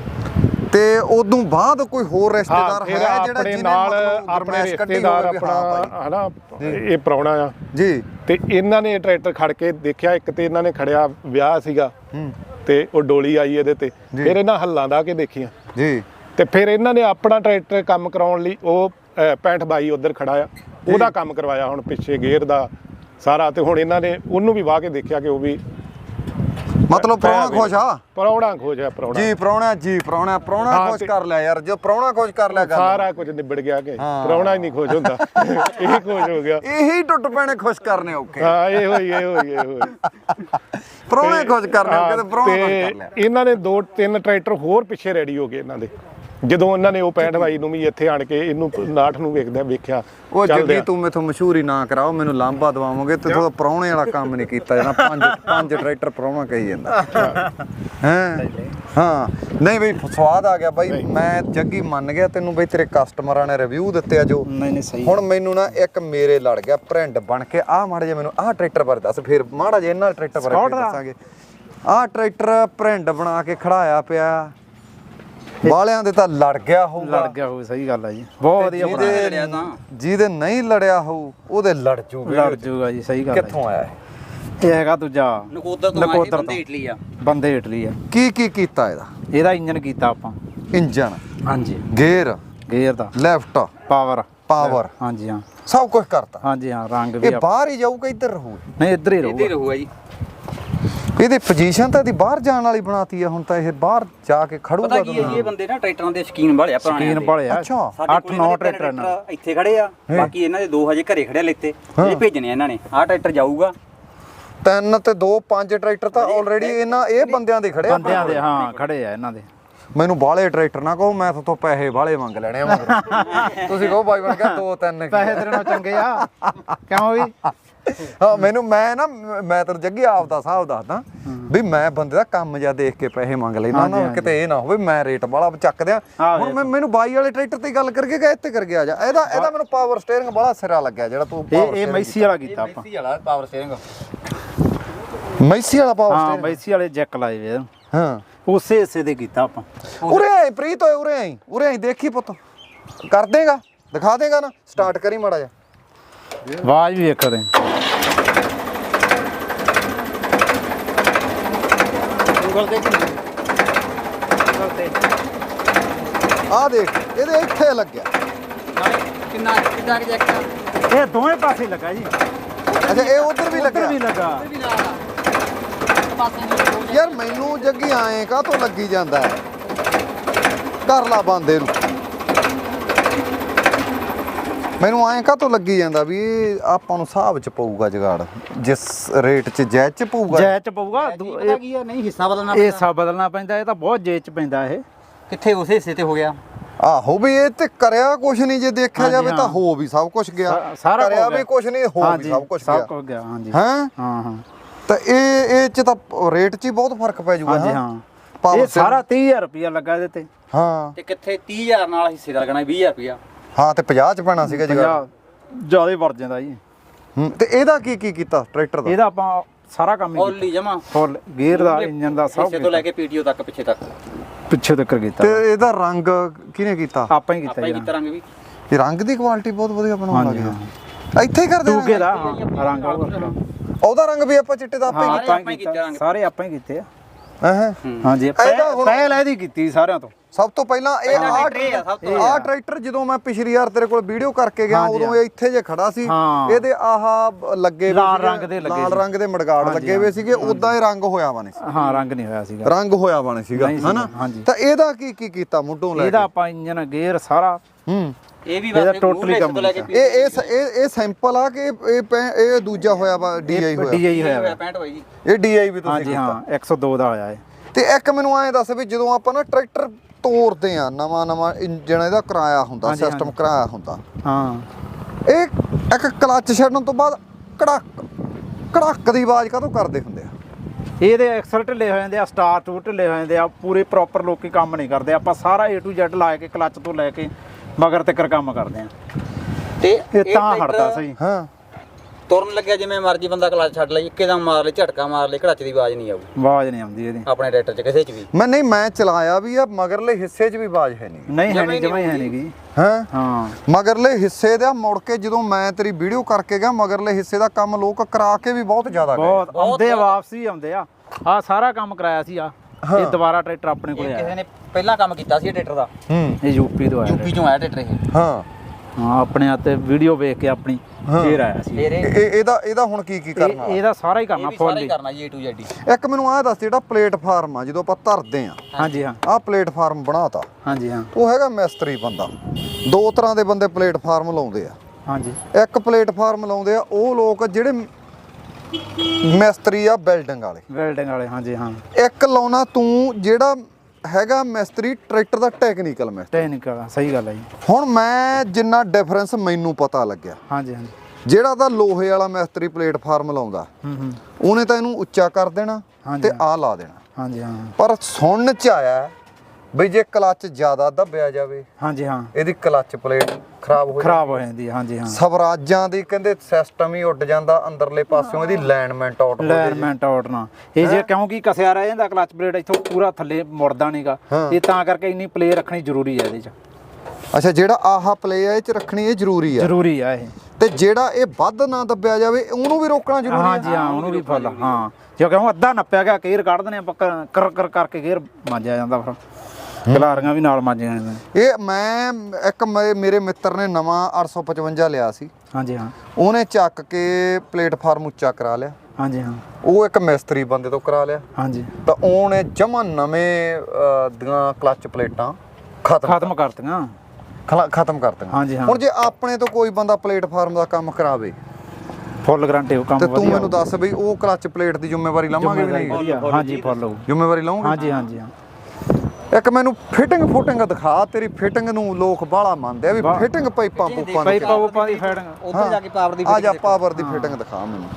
ਤੇ ਉਦੋਂ ਬਾਅਦ ਕੋਈ ਹੋਰ ਰਿਸ਼ਤੇਦਾਰ ਹੈ ਜਿਹੜਾ ਜਿਹਨੇ ਨਾਲ ਆਪਣੇ ਰਿਸ਼ਤੇਦਾਰ ਆਪਣਾ। ਹਨਾ ਇਹ ਪ੍ਰਾਹੁਣਾ ਆ। ਜੀ। ਤੇ ਇਹਨਾਂ ਨੇ ਟਰੈਕਟਰ ਖੜ ਕੇ ਦੇਖਿਆ ਇੱਕ ਤੇ ਇਹਨਾਂ ਨੇ ਖੜਿਆ ਵਿਆਹ ਸੀਗਾ। ਤੇ ਉਹ ਡੋਲੀ ਆਈ ਇਹਦੇ ਤੇ। ਫਿਰ ਇਹਨਾਂ ਹੱਲਾਂ ਦਾ ਕੇ ਦੇਖੀਆਂ। ਜੀ। ਤੇ ਫਿਰ ਇਹਨਾਂ ਨੇ ਆਪਣਾ ਟਰੈਕਟਰ ਕੰਮ ਕਰਾਉਣ ਲਈ ਉਹ ਅਹ, 65 ਬਾਈ ਉਧਰ ਖੜਾ ਆ। ਉਹਦਾ ਕੰਮ ਕਰਵਾਇਆ ਹੁਣ ਪਿੱਛੇ ਗੇਅਰ ਦਾ ਸਾਰਾ। ਤੇ ਹੁਣ ਇਹਨਾਂ ਨੇ ਉਹਨੂੰ ਵੀ ਵਾਹ ਕੇ ਦੇਖਿਆ ਕਿ ਉਹ ਵੀ ਮਤਲਬ ਪ੍ਰਾਹੁਣਾ ਖੁਸ਼ ਆ? ਪਰੌਣਾ ਖੋਜ ਹੈ ਪਰੌਣਾ ਜੀ ਪ੍ਰਾਹੁਣਾ ਜੀ ਪ੍ਰਾਹੁਣਾ ਪ੍ਰਾਹੁਣਾ ਖੁਸ਼ ਕਰ ਲਿਆ ਯਾਰ ਜੋ ਪ੍ਰਾਹੁਣਾ ਖੁਸ਼ ਕਰ ਲਿਆ ਗੱਲ ਸਾਰਾ ਕੁਝ ਨਿਬੜ ਗਿਆ ਕਿ ਹਾਂ। ਪਰੌਣਾ ਹੀ ਨਹੀਂ ਖੁਸ਼ ਹੁੰਦਾ। ਇਹ ਖੁਸ਼ ਹੋ ਗਿਆ। ਇਹੀ ਟੁੱਟ ਪੈਣੇ ਖੁਸ਼ ਕਰਨੇ ਔਖੇ। ਹਾਂ ਇਹ ਹੋਈ ਇਹ ਹੋਈ ਇਹ ਹੋਈ। ਪ੍ਰਾਹੁਣੇ ਖੁਸ਼ ਕਰਨੇ ਔਖੇ ਤੇ ਪ੍ਰਾਹੁਣਾ ਖੁਸ਼ ਕਰ ਲਿਆ। ਇਹਨਾਂ ਨੇ ਦੋ ਤਿੰਨ ਟਰੈਕਟਰ ਹੋਰ ਪਿੱਛੇ ਰੈਡੀ ਹੋ ਗਏ ਇਹਨਾਂ ਦੇ। ਜਦੋਂ ਉਹਨਾਂ ਨੇ ਉਹ 65 ਬਾਈ ਨੂੰ ਵੀ ਇੱਥੇ ਆਣ ਕੇ ਇਹਨੂੰ 59 ਨੂੰ ਵੇਖਦਿਆਂ ਵੇਖਿਆ ਉਹ ਜੱਗੀ। ਤੂੰ ਮੈਥੋਂ ਮਸ਼ਹੂਰੀ ਨਾ ਕਰਾਓ ਮੈਨੂੰ ਲਾਂਬਾ ਦਵਾਵੋਗੇ ਤੇ ਤੂੰ ਪ੍ਰਾਹੁਣੇ ਵਾਲਾ ਕੰਮ ਨਹੀਂ ਕੀਤਾ ਜਨਾ ਪੰਜ ਪੰਜ ਟਰੈਕਟਰ ਪ੍ਰਾਹੁਣਾ ਕਹੀ ਜਾਂਦਾ। ਹੈ? ਹਾਂ। ਨਹੀਂ ਬਈ ਸਵਾਦ ਆ ਗਿਆ ਬਾਈ। ਮੈਂ ਜੱਗੀ ਮੰਨ ਗਿਆ ਤੈਨੂੰ ਬਈ ਤੇਰੇ ਕਸਟਮਰਾਂ ਨੇ ਰਿਵਿਊ ਦਿੱਤੇ ਆ ਜੋ। ਨਹੀਂ ਨਹੀਂ ਸਹੀ। ਹੁਣ ਮੈਨੂੰ ਨਾ ਇੱਕ ਮੇਰੇ ਲੜ ਗਿਆ ਪ੍ਰਿੰਟ ਬਣ ਕੇ। ਆਹ ਮਾੜਾ ਜਿਹਾ ਮੈਨੂੰ ਆਹ ਟਰੈਕਟਰ ਬਾਰੇ ਦੱਸ ਫਿਰ ਮਾੜਾ ਜਿਹਾ ਇਹਨਾਂ ਟਰੈਕਟਰ ਬਾਰੇ? ਦੱਸਾਂਗੇ। ਆਹ ਟਰੈਕਟਰ ਪ੍ਰਿੰਟ ਬਣਾ ਕੇ ਖੜਾਇਆ ਪਿਆ। ਬਾਲਿਆਂ ਦੇ ਤਾਂ ਲੜ ਗਿਆ ਹੋਊਗਾ। ਲੜ ਗਿਆ ਹੋਊ ਸਹੀ ਗੱਲ ਆ ਜੀ। ਬਹੁਤ ਵਧੀਆ ਬਣਾਇਆ ਲੜਿਆ ਤਾਂ ਜਿਹਦੇ ਨਹੀਂ ਲੜਿਆ ਹੋਊ ਉਹਦੇ ਲੜ ਜੂਗੇ। ਲੜ ਜੂਗਾ ਜੀ ਸਹੀ ਗੱਲ ਆ ਕਿੱਥੋਂ ਆਇਆ ਇਹ? ਹੈਗਾ ਦੂਜਾ। ਨਕੋਦਰ ਤੋਂ ਨਕੋਦਰ ਬੰਦੇ। ਇਟਲੀ ਆ। ਬੰਦੇ ਇਟਲੀ ਆ। ਕੀ ਕੀ ਕੀਤਾ ਇਹਦਾ? ਇਹਦਾ ਇੰਜਨ ਕੀਤਾ ਆਪਾਂ। ਇੰਜਨ? ਹਾਂਜੀ। ਗੇਅਰ? ਗੇਅਰ ਦਾ। ਲੈਫਟ? ਪਾਵਰ। ਪਾਵਰ। ਹਾਂਜੀ ਹਾਂ। ਸਭ ਕੁਝ ਕਰਤਾ? ਹਾਂਜੀ ਹਾਂ ਰੰਗ ਵੀ ਇਹ ਆ- ਬਾਹਰ ਹੀ ਜਾਊਗਾ ਇੱਧਰ ਰਹੂ ਨਹੀਂ ਇੱਧਰ ਹੀ ਇੱਥੇ ਰਹੂਗਾ। ਰਹੂਗਾ ਜੀ। ਇਹਦੀ ਪੋਜੀਸ਼ਨ ਤਾਂ ਇਹਦੀ ਬਾਹਰ ਜਾਣ ਵਾਲੀ ਬਣਾਤੀ ਆ ਹੁਣ ਤਾਂ ਇਹ ਬਾਹਰ ਜਾ ਕੇ ਖੜੂਗਾ ਪਤਾ ਕੀ ਹੈ ਇਹ ਬੰਦੇ ਨਾ ਟਰੈਕਟਰਾਂ ਦੇ ਸ਼ਕੀਨ ਵਾਲੇ ਆ ਪੁਰਾਣੇ ਸਕੀਨ ਭਲੇ ਆ। ਅੱਛਾ। 8 9 ਟਰੈਕਟਰ ਇੱਥੇ ਖੜੇ ਆ ਬਾਕੀ ਇਹਨਾਂ ਦੇ ਦੋ ਹਜੇ ਘਰੇ ਖੜੇ ਆ ਲੈਤੇ। ਇਹ ਭੇਜਣੇ ਇਹਨਾਂ ਨੇ ਆਹ ਟਰੈਕਟਰ ਜਾਊਗਾ। ਤਿੰਨ ਤੇ ਦੋ ਪੰਜ ਟਰੈਕਟਰ ਤਾਂ ਆਲਰੇਡੀ ਇਹਨਾਂ ਇਹ ਬੰਦਿਆਂ ਦੇ ਖੜੇ ਆ ਬੰਦਿਆਂ ਦੇ ਹਾਂ ਖੜੇ ਆ ਇਹਨਾਂ ਦੇ। ਮੈਨੂੰ ਬਾਹਲੇ ਟਰੈਕਟਰ ਨਾ ਕਹੋ ਮੈਂ ਤੋਂ ਪੈਸੇ ਬਾਹਲੇ ਮੰਗ ਲੈਣੇ ਆ। ਤੁਸੀਂ ਕਹੋ ਬਾਈ ਬਣ ਗਿਆ ਦੋ ਤਿੰਨ ਕੀ ਪੈਸੇ ਤੇਰੇ ਨਾਲ ਚੰਗੇ ਆ। ਕਿਉਂ ਵੀ? ਹਾਂ ਮੈਨੂੰ ਮੈਂ ਨਾ ਮੈਂ ਤੈਨੂੰ ਜੱਗੀ ਆਪ ਦਾ ਹਿਸਾਬ ਦੱਸਦਾ ਵੀ ਮੈਂ ਬੰਦੇ ਦਾ ਕੰਮ ਜਿਹਾ ਦੇਖ ਕੇ ਪੈਸੇ ਮੰਗ ਲੈਣਾ ਨਾ। ਕਿਤੇ ਇਹ ਨਾ ਹੋਵੇ ਮੈਂ ਰੇਟ ਵਾਲਾ ਚੱਕ ਦਿਆਂ ਹਾਂ, ਹੁਣ ਮੈਂ ਮੈਨੂੰ ਬਾਈ ਵਾਲੇ ਟਰੈਕਟਰ ਤੇ ਗੱਲ ਕਰਕੇ ਗਿਆ ਇੱਥੇ ਕਰ ਗਿਆ ਜਾ। ਇਹਦਾ ਇਹਦਾ ਮੈਨੂੰ ਪਾਵਰ ਸਟੀਅਰਿੰਗ ਬੜਾ ਸਿਰਾ ਲੱਗਿਆ ਜਿਹੜਾ ਤੂੰ ਇਹ ਇਹ ਮੈਸੀ ਵਾਲਾ ਕੀਤਾ ਆਪਾਂ। ਮੈਸੀ ਵਾਲਾ ਪਾਵਰ ਸਟੀਅਰਿੰਗ ਮੈਸੀ ਵਾਲਾ ਪਾਵਰ ਹਾਂ ਸਟੀਅਰਿੰਗ ਮੈਸੀ ਵਾਲੇ ਜੈਕ ਲਾਏ ਵੇ। ਹਾਂ। ਉਸੇ ਹਿੱਸੇ ਦੇ ਕੀਤਾ ਆਪਾਂ। ਉਰੇ ਆਈ ਪ੍ਰੀਤ ਓਏ ਉਰੇ ਆਈ। ਉਰੇ ਆਈ ਦੇਖੀ ਪੁੱਤ। ਕਰ ਦੇਗਾ। ਦਿਖਾ ਦੇਗਾ ਨਾ। ਸਟਾਰਟ ਕਰੀ ਮਾੜਾ ਜਾ ਆਵਾਜ਼ ਵੀ ਵੇਖ ਦੇ ਗੂਗਲ ਤੇ ਆ ਦੇਖ ਇਹਦੇ ਇੱਥੇ ਲੱਗਿਆ। ਕਿੰਨਾ ਇਹ ਦੋਵੇਂ ਪਾਸੇ ਲੱਗਾ ਜੀ। ਅੱਛਾ ਇਹ ਉਧਰ ਵੀ ਉੱਧਰ ਲੱਗਿਆ ਵੀ ਲੱਗਾ। ਵੀ ਨੂੰ ਯਾਰ ਮੈਨੂੰ ਜੱਗੀ ਆਏ ਕਾ ਤੋਂ ਲੱਗੀ ਜਾਂਦਾ ਹੈ? ਕਰ ਲਾ ਬੰਦੇ ਨੂੰ। ਮੈਨੂੰ ਆਏ ਕਾ ਤੋਂ ਲੱਗੀ ਜਾਂਦਾ ਵੀ ਇਹ ਆਪਾਂ ਨੂੰ ਹਿਸਾਬ ਚ ਪਊਗਾ ਜਗਾੜ ਜਿਸ ਰੇਟ ਚ ਜੈ ਚ ਪਊਗਾ। ਜੈ ਚ ਪਊਗਾ ਦੂ- ਪਤਾ ਇਹ ਕੀ ਆ ਨਹੀਂ ਹਿੱਸਾ ਬਦਲਣਾ ਇਹ ਪੈਂਦਾ। ਬਦਲਣਾ ਪੈਂਦਾ ਇਹ ਤਾਂ ਬਹੁਤ ਜੇਚ ਚ ਪੈਂਦਾ ਇਹ। ਕਿੱਥੇ ਉਸੇ ਹਿੱਸੇ ਤੇ ਹੋ ਗਿਆ। ਆਹੋ ਵੀ ਇਹ ਤੇ ਕਰਿਆ ਕੁਛ ਨਹੀਂ ਜੇ ਦੇਖਿਆ ਹਾਂਜੀ, ਜਾਵੇ ਤਾਂ ਹਾਂ। ਹੋ ਵੀ ਸਭ ਕੁਝ ਗਿਆ। ਸਾ- ਸਾਰਾ ਕਰਿਆ ਕੁਛ ਵੀ ਗਿਆ। ਕੁਛ ਨਹੀਂ ਹੋ ਵੀ ਹਾਂਜੀ, ਸਭ ਕੁਝ ਸਭ ਗਿਆ। ਕੁਝ ਗਿਆ ਹਾਂਜੀ। ਹੈਂ? ਹਾਂ ਹਾਂ। ਤਾਂ ਇਹ ਇਹ ਚ ਤਾਂ ਰੇਟ ਚ ਹੀ ਬਹੁਤ ਫ਼ਰਕ ਪੈ ਜਾਊਗਾ ਹਾਂਜੀ ਹੈਂ? ਇਹ ਸਾਰਾ 30000 ਰੁਪਇਆ ਲੱਗਾ ਇਹਦੇ ਤੇ। ਹਾਂ। ਤੇ ਕਿੱਥੇ 30000 ਨਾਲ ਹਿੱਸੇ ਦਾ ਲੱਗਣਾ 20000 ਰੁਪਇਆ। ਹਾਂ ਤੇ 50 ਚ ਪੈਣਾ ਸੀਗਾ ਜਗਾੜ। ਜ਼ਿਆਦਾ ਵੜ ਜਾਂਦਾ ਜੀ। ਹੂੰ, ਤੇ ਇਹਦਾ ਕੀ ਕੀ ਕੀਤਾ ਟਰੈਕਟਰ ਦਾ? ਇਹਦਾ ਆਪਾਂ ਸਾਰਾ ਕੰਮ ਹੀ ਓਲੀ ਜਮਾ। ਫੁੱਲ ਗੇਅਰ ਦਾ ਇੰਜਨ ਦਾ ਸਭ ਤੋਂ ਲੈ ਕੇ ਪੀਟੀਓ ਤੱਕ ਪਿੱਛੇ ਤੱਕ। ਪਿੱਛੇ ਤੱਕ ਕੀਤਾ। ਤੇ ਇਹਦਾ ਰੰਗ ਕਿਹਨੇ ਕੀਤਾ? ਆਪਾਂ ਹੀ ਕੀਤਾ ਆਪਾਂ ਹੀ ਜੀ ਕੀਤਾ ਰੰਗ ਵੀ। ਇਹ ਰੰਗ ਦੀ ਕੁਆਲਿਟੀ ਬਹੁਤ ਵਧੀਆ ਬਣਾਉਣ ਹਾਂਜੀ, ਲੱਗੇ ਇੱਥੇ ਹੀ ਕਰਦੇ ਨੇ ਦਾ ਹਾਂ, ਰੰਗ ਉਹ ਉਹਦਾ ਰੰਗ ਵੀ ਆਪਾਂ ਚਿੱਟੇ ਦਾ ਹਾਂ ਆਪੇ ਹੀ ਹੀ ਕੀਤੇ। ਸਾਰੇ ਆਪਾਂ ਹੀ ਕੀਤੇ ਆ। ਹਾਂ? ਹੁਣ- ਪਹਿਲ ਇਹਦੀ ਕੀਤੀ ਸਾਰਿਆਂ ਤੋਂ। ਸਭ ਤੋਂ ਪਹਿਲਾਂ ਇਹ ਪਹਿਲਾਂ ਆਹ ਟਰੈਕਟਰ ਇਹ ਆ ਸਭ ਤੋਂ ਇਹ ਆਹ ਆ। ਟਰੈਕਟਰ ਜਦੋਂ ਮੈਂ ਪਿਛਲੀ ਵਾਰ ਤੇਰੇ ਕੋਲ ਵੀਡੀਓ ਕਰਕੇ ਗਿਆ ਹਾਂਜੀ, ਉਦੋਂ ਇਹ ਇੱਥੇ ਜੇ ਖੜਾ ਸੀ ਹਾਂ। ਇਹਦੇ ਆਹ ਲੱਗੇ ਹੋਏ ਲਾਲ ਸੀਗੇ, ਰੰਗ ਦੇ ਲੱਗੇ ਲਾਲ। ਰੰਗ ਦੇ ਮੜਗਾੜ ਲੱਗੇ ਹੋਏ ਸੀਗੇ ਉਦਾਂ ਹੀ ਰੰਗ ਹੋਇਆ ਵਾ ਨਹੀਂ ਸੀ। ਹਾਂ ਰੰਗ ਨਹੀਂ ਹੋਇਆ ਸੀਗਾ। ਰੰਗ ਹੋਇਆ ਵਾ ਨਹੀਂ ਸੀਗਾ ਨਹੀਂ ਸੀਗਾ, ਹਨਾ ਹਾਂਜੀ। ਤਾਂ ਇਹਦਾ ਕੀ ਕੀ ਕੀਤਾ ਮੁੱਢੋਂ ਲੈ ਇਹਦਾ ਆਪਾਂ ਇੰਜਨ ਗੇਅਰ ਸਾਰਾ। ਹੂੰ। ਇਹ ਵੀ ਇਹਦਾ ਬਸ totally ਹਿੱਸੇ ਤੋਂ ਲੈ ਕੇ ਕੰਮ ਇਹ ਇਹ ਸ- ਇਹ ਇਹ ਸੈਂਪਲ ਆ ਕਿ ਇਹ ਪੈ- ਇਹ ਦੂਜਾ ਹੋਇਆ ਵਾ ਡੀਆਈ ਹੋਇਆ? ਡੀਆਈ ਹੋਇਆ। ਹੋਇਆ ਵਾ। 65 ਬਾਈ ਜੀ। ਇਹ ਡੀਆਈ ਵੀ ਤੁਸੀਂ ਹਾਂਜੀ ਹਾਂ 102 ਦਾ ਹੋਇਆ ਇਹ। ਤੇ ਇੱਕ ਮੈਨੂੰ ਐਂ ਦੱਸ ਵੀ ਜਦੋਂ ਆਪਾਂ ਨਾ ਟਰੈਕਟਰ ਤੋਰਦੇ ਆ ਨਵਾਂ ਨਵਾਂ ਇੰਜਣ ਇਹਦਾ ਕਰਾਇਆ ਹੁੰਦਾ ਸਿਸਟਮ ਕਰਾਇਆ ਹੁੰਦਾ। ਹਾਂ। ਇਹ ਇੱਕ ਕਲੱਚ ਛੱਡਣ ਤੋਂ ਬਾਅਦ ਕੜਕ ਕੜਕ ਦੀ ਆਵਾਜ਼ ਕਦੋਂ ਕਰਦੇ ਹੁੰਦੇ ਆ? ਇਹਦੇ ਐਕਸਲ ਢਿੱਲੇ ਹੋ ਜਾਂਦੇ ਆ ਸਟਾਰ ਟੂ ਢਿੱਲੇ ਹੋ ਜਾਂਦੇ ਆ ਪੂਰੇ ਪ੍ਰੋਪਰ ਲੋਕੀ ਕੰਮ ਨਹੀਂ ਕਰਦੇ। ਆਪਾਂ ਸਾਰਾ A to Z ਲਾ ਕੇ ਕਲੱਚ ਤੋਂ ਲੈ ਕੇ ਮਗਰ ਤੱਕ ਕੰਮ ਕਰਦੇ ਆ। ਤੇ ਇਹ ਤਾਂ ਹਟਦਾ ਸਹੀ। ਹਾਂ। ਤੁਰਨ ਲੱਗਿਆ ਜਿਵੇਂ ਮਰਜ਼ੀ ਬੰਦਾ ਕਲਚ ਛੱਡ ਲਈ ਇੱਕਦਮ ਮਾਰ ਲਈ ਝਟਕਾ ਮਾਰ ਲਈ ਘੜਾਚ ਦੀ ਆਵਾਜ਼ ਨਹੀਂ ਆਊ। ਆਵਾਜ਼ ਨਹੀਂ ਆਉਂਦੀ ਇਹਦੀ। ਆਪਣੇ ਟਰੈਕਟਰ 'ਚ ਕਿਸੇ 'ਚ ਵੀ। ਮੈਂ ਨਹੀਂ ਮੈਂ ਚਲਾਇਆ ਵੀ ਆ ਮਗਰਲੇ ਹਿੱਸੇ 'ਚ ਵੀ ਆਵਾਜ਼ ਹੈ ਨਹੀਂ। ਨਹੀਂ ਹੈ ਨਹੀਂ ਹੀ ਜਮਾ ਹੀ ਹੈ ਨਹੀਂ ਨਹੀਂਗੀ ਹਾਂ? ਹਾਂ। ਮਗਰਲੇ ਹਿੱਸੇ ਦਾ ਮੁੜ ਕੇ ਜਦੋਂ ਮੈਂ ਤੇਰੀ ਵੀਡੀਓ ਕਰਕੇ ਗਿਆ ਮਗਰਲੇ ਹਿੱਸੇ ਦਾ ਕੰਮ ਲੋਕ ਕਰਾ ਕੇ ਵੀ ਬਹੁਤ ਜ਼ਿਆਦਾ ਗਏ। ਬਹੁਤ ਆਉਂਦੇ ਆ ਵਾਪਸੀ ਆਉਂਦੇ ਆ। ਆ ਸਾਰਾ ਕੰਮ ਕਰਾਇਆ ਸੀ ਆ ਇਹ ਦੁਬਾਰਾ ਟਰੈਕਟਰ ਆਪਣੇ ਕੋਲੇ ਇਹ ਕਿਸੇ ਆਇਆ ਨੇ ਪਹਿਲਾਂ ਕੰਮ ਕੀਤਾ ਸੀ ਇਹ ਟਰੈਕਟਰ ਦਾ। ਹੂੰ। ਇਹ ਯੂਪੀ ਤੋਂ ਆਇਆ ਯੂਪੀ ਚੋਂ ਆਇਆ ਟਰੈਕਟਰ ਇਹ। ਹਾਂ। ਹਾਂ ਆਪਣੇ ਹੱਥੇ ਵੀਡੀਓ ਵੇਖ ਕੇ ਆਪਣੀ। ਫੇਰ ਆਇਆ ਸੀ। ਫੇਰ ਇਹ ਇਹ- ਇਹ- ਇਹਦਾ ਇਹਦਾ ਹੁਣ ਕੀ ਕੀ ਇਹ- ਕਰਨਾ? ਇਹਦਾ ਸਾਰਾ ਹੀ ਕਰਨਾ ਫੁੱਲ ਹੀ ਕਰਨਾ ਜੀ A to Z ਇੱਕ ਮੈਨੂੰ ਆਹ ਦੱਸ ਜਿਹੜਾ ਪਲੇਟਫਾਰਮ ਆ ਜਦੋਂ ਆਪਾਂ ਧਰਦੇ ਆ। ਹਾਂਜੀ ਹਾਂ। ਆਹ ਪਲੇਟਫਾਰਮ ਬਣਾਤਾ। ਹਾਂਜੀ ਹਾਂ। ਉਹ ਹੈਗਾ ਮਿਸਤਰੀ ਬੰਦਾ। ਦੋ ਤਰ੍ਹਾਂ ਦੇ ਬੰਦੇ ਪਲੇਟਫਾਰਮ ਲਾਉਂਦੇ ਆ। ਹਾਂਜੀ। ਇੱਕ ਪਲੇਟਫਾਰਮ ਲਾਉਂਦੇ ਆ ਉਹ ਲੋਕ ਜਿਹੜੇ ਮਿਸਤਰੀ ਆ ਬਿਲਡਿੰਗ ਵਾਲੇ। ਵੈਲਡਿੰਗ ਵਾਲੇ ਹਾਂਜੀ ਹਾਂ। ਇੱਕ ਲਾਉਣਾ ਤੂੰ ਜਿਹੜਾ ਹੈਗਾ ਮਿਸਤਰੀ ਟਰੈਕਟਰ ਦਾ ਟੈਕਨੀਕਲ ਮਿਸਤਰੀ। ਟੈਕਨੀਕਲ ਸਹੀ ਗੱਲ ਹੈ ਜੀ। ਹੁਣ ਮੈਂ ਜਿੰਨਾ ਡਿਫਰੈਂਸ ਮੈਨੂੰ ਪਤਾ ਲੱਗਿਆ। ਹਾਂਜੀ ਹਾਂਜੀ। ਜਿਹੜਾ ਤਾਂ ਲੋਹੇ ਵਾਲਾ ਮਿਸਤਰੀ ਪਲੇਟਫਾਰਮ ਲਾਉਂਦਾ ਹੂੰ ਹੂੰ। ਉਹਨੇ ਤਾਂ ਇਹਨੂੰ ਉੱਚਾ ਕਰ ਦੇਣਾ ਤੇ ਆ ਲਾ ਦੇਣਾ। ਹਾਂਜੀ ਹਾਂ। ਪਰ ਸੁਣਨ ਚ ਆਇਆ ਬਈ ਜੇ ਕਲੱਚ ਜ਼ਿਆਦਾ ਦੱਬਿਆ ਜਾਵੇ ਹਾਂਜੀ ਹਾਂ। ਇਹਦੀ ਕਲੱਚ ਪਲੇਟ ਖਰਾਬ ਹੋ ਖਰਾਬ ਹੋ ਜਾਂਦੀ ਹੈ, ਹਾਂਜੀ ਹਾਂ। ਸਵਰਾਜਾਂ ਦੀ ਕਹਿੰਦੇ ਸਿਸਟਮ ਹੀ ਉੱਡ ਜਾਂਦਾ ਅੰਦਰਲੇ ਪਾਸਿਓਂ ਇਹਦੀ ਲਾਈਨਮੈਂਟ ਆਊਟ ਹੋ ਜਾਂਦੀ ਲੈਨਮੈਂਟ ਆਊਟ ਨਾ। ਇਹ ਜੇ ਕਿਉਂਕਿ ਕਸਿਆ ਰਹਿ ਜਾਂਦਾ ਕਲਚ ਪਲੇਟ ਇੱਥੋਂ ਪੂਰਾ ਥੱਲੇ ਮੁੜਦਾ ਨਹੀਂਗਾ ਹਾਂ। ਇਹ ਤਾਂ ਕਰਕੇ ਇੰਨੀ ਪਲੇ ਰੱਖਣੀ ਜ਼ਰੂਰੀ ਹੈ ਇਹਦੇ 'ਚ। ਅੱਛਾ ਜਿਹੜਾ ਆਹ ਪਲੇ ਆ ਇਹ ਚ ਰੱਖਣੀ ਇਹ ਜ਼ਰੂਰੀ ਆ? ਜ਼ਰੂਰੀ ਆ ਇਹ। ਤੇ ਜਿਹੜਾ ਇਹ ਵੱਧ ਨਾ ਦੱਬਿਆ ਜਾਵੇ ਉਹਨੂੰ ਵੀ ਰੋਕਣਾ ਜ਼ਰੂਰੀ ਆ? ਹਾਂਜੀ ਹਾਂ ਉਹਨੂੰ ਵੀ ਫੁੱਲ ਹਾਂ। ਜੇ ਕਿਉਂ ਅੱਧਾ ਨੱਪਿਆ ਗਿਆ ਕੇਰ ਕੱਢ ਦਨੇ ਆਪਾਂ ਕਰ ਕਰ- ਕਰ ਕਰਕੇ ਗੇਰ ਮਾਂਜਿਆ ਜਾਂਦਾ ਫਿਰ। ਖਿਲਾਰੀਆਂ ਵੀ ਨਾਲ ਮਾਂਜੀਆਂ ਜਾਂਦੀਆਂ ਇਹ ਮੈਂ ਇੱਕ ਮੇ- ਮੇਰੇ ਮਿੱਤਰ ਨੇ ਨਵਾਂ 855 ਲਿਆ ਸੀ। ਹਾਂਜੀ ਹਾਂ। ਉਹਨੇ ਚੱਕ ਕੇ ਪਲੇਟਫਾਰਮ ਉੱਚਾ ਕਰਾ ਲਿਆ। ਹਾਂਜੀ ਹਾਂ। ਉਹ ਇੱਕ ਮਿਸਤਰੀ ਬੰਦੇ ਤੋਂ ਕਰਾ ਲਿਆ। ਹਾਂਜੀ। ਤਾਂ ਉਹਨੇ ਜਮਾ ਨਵੇਂ ਅਹ, ਦੀਆਂ ਕਲੱਚ ਪਲੇਟਾਂ ਖਤਮ ਖਤਮ ਕਰਤੀਆਂ। ਖਲਾ- ਖਤਮ ਕਰ ਦਿੱਤੀਆਂ ਹਾਂਜੀ, ਹਾਂ। ਹੁਣ ਜੇ ਆਪਣੇ ਤੋਂ ਕੋਈ ਬੰਦਾ ਪਲੇਟਫਾਰਮ ਦਾ ਕੰਮ ਕਰਾਵੇ। ਫੁੱਲ ਗਰੰਟੀ ਉਹ ਕੰਮ ਤੇ ਤੂੰ ਮੈਨੂੰ ਦੱਸ ਬਈ ਉਹ ਕਲੱਚ ਪਲੇਟ ਦੀ ਜ਼ਿੰਮੇਵਾਰੀ ਲਵਾਂਗੇ ਵੀ ਨਹੀਂ? ਵਧੀਆ। ਹਾਂਜੀ ਫੁੱਲ ਜ਼ਿੰਮੇਵਾਰੀ ਲਵਾਂਗੇ? ਹਾਂਜੀ ਹਾਂਜੀ ਹਾਂ। ਇੱਕ ਮੈਨੂੰ ਫਿਟਿੰਗ ਫੁਟਿੰਗ ਦਿਖਾ ਤੇਰੀ ਫਿਟਿੰਗ ਨੂੰ ਲੋਕ ਬਾਹਲਾ ਮੰਨਦੇ ਆ ਵੀ। ਫਿਟਿੰਗ ਪਾਈਪਾਂ ਪੂਪਾਂ ਦੀ ਪਾਈਪਾਂ ਉਪਾਂ ਦੀ ਫੈਡਿੰਗ ਉਧਰ ਜਾ ਕੇ ਪਾਵਰ ਦੀ ਆ ਜਾ ਪਾਵਰ ਦੀ ਫਿਟਿੰਗ ਦਿਖਾ ਮੈਨੂੰ।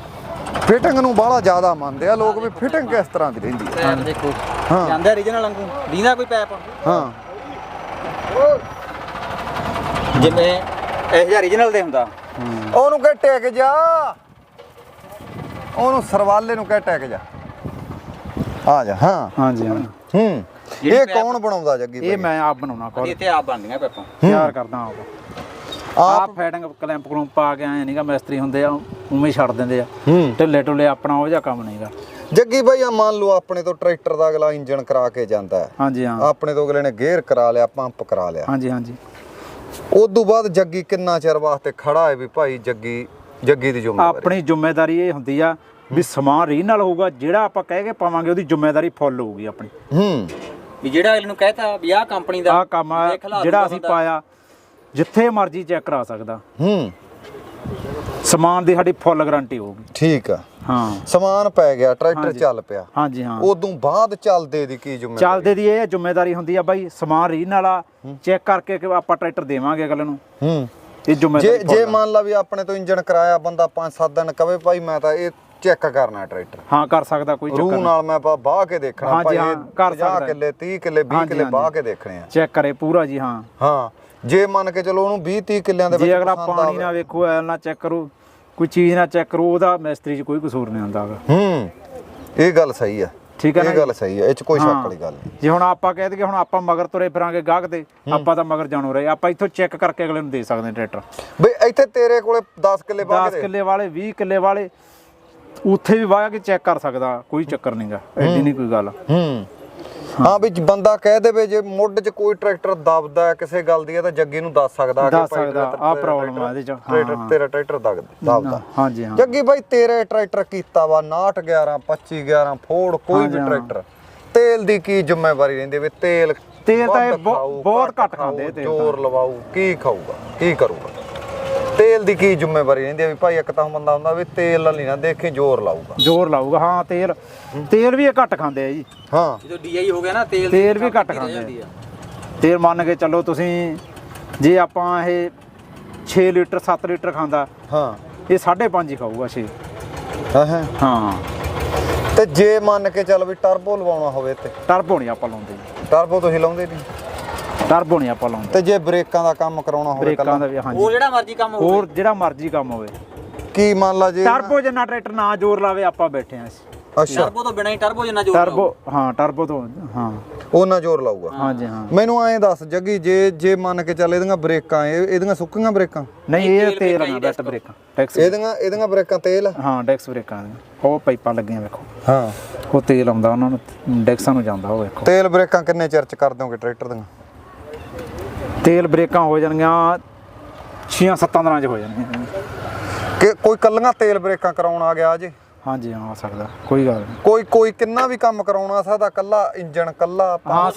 ਫਿਟਿੰਗ ਨੂੰ ਬਾਹਲਾ ਜ਼ਿਆਦਾ ਮੰਨਦੇ ਆ ਲੋਕ ਵੀ ਫਿਟਿੰਗ ਕਿਸ ਤਰ੍ਹਾਂ ਦੀ ਰਹਿੰਦੀ ਹੈ ਪੈਪ ਦੇਖੋ। ਹਾਂ। ਜਾਂਦਾ ਰੀਜਨਲ ਵਾਂਗੂ। ਦੀਦਾ ਕੋਈ ਪੈਪ ਹਾਂ। ਜਿਵੇਂ ਇਹ ਜਿਹਾ ਰੀਜਨਲ ਦੇ ਹੁੰਦਾ। ਉਹਨੂੰ ਕਹਿ ਟੇਕ ਜਾ। ਉਹਨੂੰ ਸਰਵਾਲੇ ਨੂੰ ਕਹਿ ਟੇਕ ਜਾ। ਆ ਜਾ ਹਾਂ। ਹਾਂਜੀ ਹਾਂ। ਹੂੰ। ਇਹ ਕੌਣ ਬਣਾਉਂਦਾ ਜੱਗੀ ਇਹ ਮੈਂ ਆਪ ਬਣਾਉਣਾ ਕੋਲ ਇੱਥੇ ਆਪ ਬਣਦੀਆਂ ਪੈਪਾਂ ਤਿਆਰ ਕਰਦਾ ਆਪ। ਆਪ ਫੈਡਿੰਗ ਕਲੈਂਪ ਕਲੂੰਪ ਪਾ ਕੇ ਆਏ ਨਹੀਂਗਾ ਮਿਸਤਰੀ ਹੁੰਦੇ ਆ ਉਵੇਂ ਛੱਡ ਦਿੰਦੇ ਆ। ਢਿੱਲੇ ਢੁੱਲੇ ਆਪਣਾ ਉਹ ਜਿਹਾ ਕੰਮ ਨਹੀਂਗਾ। ਜੱਗੀ ਭਾਈ ਆ ਮੰਨ ਲਓ ਆਪਣੇ ਤੋਂ ਟਰੈਕਟਰ ਦਾ ਅਗਲਾ ਇੰਜਨ ਕਰਾ ਕੇ ਜਾਂਦਾ ਹੈ। ਹਾਂਜੀ ਹਾਂ। ਆਪਣੇ ਤੋਂ ਅਗਲੇ ਨੇ ਗੇਅਰ ਕਰਾ ਲਿਆ ਪੰਪ ਕਰਾ ਲਿਆ। ਹਾਂਜੀ ਹਾਂਜੀ। ਉਸ ਤੋਂ ਬਾਅਦ ਜੱਗੀ ਕਿੰਨਾ ਚਿਰ ਵਾਸਤੇ ਖੜਾ ਹੈ ਵੀ ਭਾਈ ਜੱਗੀ ਜੱਗੀ ਦੀ ਜ਼ਿੰਮੇਵਾਰੀ? ਆਪਣੀ ਜ਼ਿੰਮੇਵਾਰੀ ਇਹ ਹੁੰਦੀ ਆ ਵੀ ਸਮਾਨ ਰੀ ਨਾਲ ਹੋਊਗਾ ਜਿਹੜਾ ਆਪਾਂ ਕਹਿ ਕੇ ਪਾਵਾਂਗੇ ਉਹਦੀ ਜ਼ਿੰਮੇਵਾਰੀ ਫੁੱਲ ਹੋਊਗੀ ਆਪਣੀ। ਹੂੰ। ਵੀ ਜਿਹੜਾ ਅਗਲੇ ਨੂੰ ਕਹਿਤਾ ਵੀ ਆਹ ਕੰਪਨੀ ਦਾ ਆਹ ਕੰਮ ਆ ਜਿਹੜਾ ਅਸੀਂ ਬੰਦਾ। ਪਾਇਆ ਜਿੱਥੇ ਮਰਜ਼ੀ ਚੈੱਕ ਕਰਾ ਸਕਦਾ। ਹੂੰ। ਸਮਾਨ ਦੀ ਸਾਡੀ ਫੁੱਲ ਗਾਰੰਟੀ ਹੋਊਗੀ। ਠੀਕ ਆ। ਹਾਂ। ਸਮਾਨ ਪੈ ਗਿਆ ਟਰੈਕਟਰ। ਚੱਲ ਪਿਆ। ਹਾਂਜੀ ਹਾਂ। ਉਦੋਂ ਬਾਅਦ ਚੱਲਦੇ ਦੀ ਕੀ ਜ਼ਿੰਮੇਵਾਰੀ? ਚੱਲਦੇ ਦੀ ਇਹ ਜ਼ਿੰਮੇਵਾਰੀ ਹੁੰਦੀ ਆ ਬਾਈ ਸਮਾਨ ਰੀ ਵਾਲਾ ਚੈੱਕ ਕਰਕੇ ਕਿ ਆਪਾਂ ਟਰੈਕਟਰ ਦੇਵਾਂਗੇ ਅਗਲੇ ਨੂੰ। ਹੂੰ। ਇਹ ਜੇ ਜ਼ਿੰਮੇਵਾਰੀ ਜੇ। ਮੰਨ ਲਾ ਵੀ ਆਪਣੇ ਤੋਂ ਇੰਜਨ ਕਰਾਇਆ ਬੰਦਾ 5-7 ਦਿਨ ਕਵੇ ਭਾਈ ਮੈਂ ਤਾਂ ਇਹ ਚੈੱਕ ਕਰਨਾ ਟਰੈਕਟਰ। ਹਾਂ ਕਰ ਸਕਦਾ ਕੋਈ ਚੱਕਰ ਨਹੀਂ। ਨਾਲ ਮੈਂ ਬਾਹ ਕੇ ਦੇਖਣਾ ਭਾਈ ਹਾਂ, ਕਰ 50 ਸਕਦਾ। ਕਿੱਲੇ 30 ਕਿੱਲੇ 20 ਹਾਂਜੀ, ਕਿੱਲੇ ਬਾਹ। ਕੇ ਦੇਖਣੇ ਆ। ਚੈੱਕ ਕਰੇ ਪੂਰਾ ਜੀ ਹਾਂ। ਹਾਂ ਜੇ ਮੰਨ ਕੇ ਚਲੋ ਉਹਨੂੰ 20 30 ਕਿੱਲਿਆਂ ਦੇ ਵਿੱਚ ਜੇ ਅਗਲਾ ਪਾਣੀ। ਨਾ ਵੇਖੋ ਐਲ ਨਾ ਚੈੱਕ ਕਰੂ ਕੋਈ ਚੀਜ਼ ਨਾ ਚੈੱਕ ਕਰੂ ਉਹਦਾ ਮਿਸਤਰੀ 'ਚ ਕੋਈ ਕਸੂਰ ਨਹੀਂ ਹੁੰਦਾ ਗਾ ਹੂੰ ਇਹ ਗੱਲ ਸਹੀ ਆ। ਠੀਕ ਹੈ ਨਾ ਇਹ? ਗੱਲ ਸਹੀ ਆ ਇਹ ਚ ਕੋਈ ਸ਼ੱਕ ਹਾਂ। ਵਾਲੀ ਗੱਲ ਨਹੀਂ। ਜੇ ਹੁਣ ਆਪਾਂ ਕਹਿ ਦਈਏ ਹੁਣ ਆਪਾਂ ਮਗਰ ਤੁਰੇ ਫਿਰਾਂਗੇ ਗਾਹਕ ਦੇ ਆਪਾਂ ਤਾਂ ਮਗਰ ਜਾਣੋ ਰਹੇ। ਆਪਾਂ ਇੱਥੋਂ ਚੈੱਕ ਕਰਕੇ ਅਗਲੇ ਨੂੰ ਦੇ ਸਕਦੇ ਹਾਂ ਟਰੈਕਟਰ। ਬਈ ਇੱਥੇ ਤੇਰੇ ਕੋਲੇ 10 ਕਿੱਲੇ ਬਾਹ 10 ਕੇ ਦੇ। ਕਿੱਲੇ ਵਾਲੇ 20 ਕਿੱਲੇ ਵਾਲੇ ਉੱਥੇ ਵੀ ਵਾਹ ਕੇ ਚੈੱਕ ਕਰ ਸਕਦਾ ਕੋਈ ਚੱਕਰ ਨਹੀਂਗਾ ਐਡੀ ਨਹੀਂ ਕੋਈ ਗੱਲ। ਹੂੰ ਹਾਂ। ਵੀ ਬੰਦਾ ਕਹਿ ਦੇਵੇ ਜੇ ਮੁੱਢ 'ਚ ਕੋਈ ਟਰੈਕਟਰ ਦਬਦਾ ਹੈ ਕਿਸੇ ਗੱਲ ਦੀ ਹੈ ਤਾਂ ਜੱਗੀ ਨੂੰ ਦੱਸ ਸਕਦਾ ਦੱਸ ਸਕਦਾ, ਟਰੈਕਟਰ- problem ਆ ਇਹਦੇ 'ਚ, ਟਰੈਕਟਰ। ਤੇਰਾ ਟਰੈਕਟਰ ਦਬ- ਦਬਦਾ। ਹਾਂਜੀ ਹਾਂ। ਜੱਗੀ ਭਾਈ ਤੇਰੇ ਟਰੈਕਟਰ ਕੀਤਾ ਵਾ 69 11 25 11 ਫੋੜ ਕੋਈ ਵੀ। ਟਰੈਕਟਰ। ਤੇਲ ਦੀ ਕੀ ਜ਼ਿੰਮੇਵਾਰੀ ਰਹਿੰਦੀ ਵੀ ਤੇਲ ਤੇਲ ਤਾਂ ਬਹੁਤ ਘੱਟ ਖਾਂਦੇ ਤੇਲ ਜ਼ੋਰ ਲਵਾਊ ਕੀ ਖਾਊਗਾ ਕੀ ਕਰੂਗਾ? ਤੇਲ ਦੀ ਕੀ ਜ਼ਿੰਮੇਵਾਰੀ ਰਹਿੰਦੀ ਹੈ ਵੀ ਭਾਈ ਇੱਕ ਤਾਂ ਬੰਦਾ ਹੁੰਦਾ ਵੀ ਤੇਲ ਵਾਲੀ ਨਾ ਦੇਖੀ ਜ਼ੋਰ ਲਾਊਗਾ। ਜ਼ੋਰ ਲਾਊਗਾ ਹਾਂ ਤੇਲ। ਤੇਲ ਵੀ ਇਹ ਘੱਟ ਖਾਂਦੇ ਆ ਜੀ। ਹਾਂ। ਜਦੋਂ ਡੀਆਈ ਹੋ ਗਿਆ ਨਾ ਤੇਲ ਦੀ ਤੇਲ ਵੀ ਘੱਟ ਖਾਂਦੇ ਆ। ਤੇਲ ਮੰਨ ਕੇ ਚੱਲੋ ਤੁਸੀਂ ਜੇ ਆਪਾਂ ਇਹ 6 ਲੀਟਰ 7 ਲੀਟਰ ਖਾਂਦਾ ਹਾਂ। ਇਹ 5.5 ਹੀ ਖਾਊਗਾ 6 ਹਾਂ ਹਾਂ। ਹਾਂ। ਤੇ ਜੇ ਮੰਨ ਕੇ ਚੱਲ ਵੀ ਟਰਬੋ ਲਵਾਉਣਾ ਹੋਵੇ ਤੇ? ਟਰਬੋ ਨਹੀਂ ਆਪਾਂ ਲਾਉਂਦੇ। ਟਰਬੋ ਤੁਸੀਂ ਲਾਉਂਦੇ ਨਹੀਂ? ਟਰਬੋ ਨਹੀਂ ਆਪਾਂ ਲਾਉਂਦੇ ਤੇ ਜੇ ਬ੍ਰੇਕਾਂ ਦਾ ਕੰਮ ਕਰਾਉਣਾ ਹੋਵੇ ਬ੍ਰੇਕਾਂ ਦਾ ਵੀ ਹਾਂਜੀ। ਹੋਰ ਜਿਹੜਾ ਮਰਜ਼ੀ ਕੰਮ ਹੋਵੇ। ਹੋਰ ਜਿਹੜਾ ਮਰਜ਼ੀ ਕੰਮ ਹੋਵੇ। ਕੀ ਮੰਨ ਲਾ ਜੇ ਟਰਬੋ ਜਿੰਨਾ ਟਰੈਕਟਰ ਨਾ ਜ਼ੋਰ ਲਾਵੇ ਆਪਾਂ ਬੈਠੇ ਆਂ ਅਸੀਂ। ਅੱਛਾ। ਟਰਬੋ ਤੋਂ ਬਿਨਾ ਹੀ ਟਰਬੋ ਜਿੰਨਾ ਜੋਰ ਟਰਬੋ ਹਾਂ ਟਰਬੋ ਤੋਂ ਹਾਂ। ਉਹਨਾਂ ਜ਼ੋਰ ਲਾਊਗਾ। ਹਾਂਜੀ ਹਾਂ। ਮੈਨੂੰ ਐਂ ਦੱਸ ਜੱਗੀ ਜੇ ਜੇ ਮੰਨ ਕੇ ਚੱਲ ਇਹਦੀਆਂ ਬ੍ਰੇਕਾਂ ਇਹ ਇਹਦੀਆਂ ਸੁੱਕੀਆਂ ਬ੍ਰੇਕਾਂ? ਨਹੀਂ ਇਹ ਤੇਲ ਨਾ ਬੈਟ ਬ੍ਰੇਕਾਂ ਟੈਕਸ ਇਹਦੀਆਂ ਇਹਦੀਆਂ ਬ੍ਰੇਕਾਂ ਤੇਲ? ਹਾਂ ਡੈਕਸ ਬ੍ਰੇਕਾਂ ਦੀਆਂ ਉਹ ਪਾਈਪਾਂ ਲੱਗੀਆਂ ਵੇਖੋ। ਹਾਂ। ਉਹ ਤੇਲ ਆਉਂਦਾ ਉਹਨਾਂ ਨੂੰ ਡੈਕਸਾਂ ਨੂੰ ਜਾਂਦਾ ਉਹ ਵੇਖੋ। ਤੇਲ ਬ੍ਰੇਕਾਂ ਕਿੰਨੇ ਚਿਰ ਚ ਕਰ ਦੋਗੇ ਟਰੈਕਟਰ ਦੀਆਂ? ਤੇਲ ਬ੍ਰੇਕਾਂ ਹੋ ਜਾਣਗੀਆਂ 6-7 ਦਿਨਾਂ 'ਚ ਹੋ ਜਾਣਗੀਆਂ। ਕਿ ਕੋਈ ਕੱਲੀਆਂ ਤੇਲ ਬ੍ਰੇਕਾਂ ਕਰਾਉਣ ਆ ਗਿਆ ਜੀ ਹਾਂਜੀ ਹਾਂ ਆ ਸਕਦਾ। ਕੋਈ ਗੱਲ ਨਹੀਂ। ਕੋਈ ਕੋਈ ਕਿੰਨਾ ਵੀ ਕੰਮ ਕਰਾਉਣਾ ਸਕਦਾ ਕੱਲਾ ਇੰਜਨ ਕੱਲਾ ਹਾਂ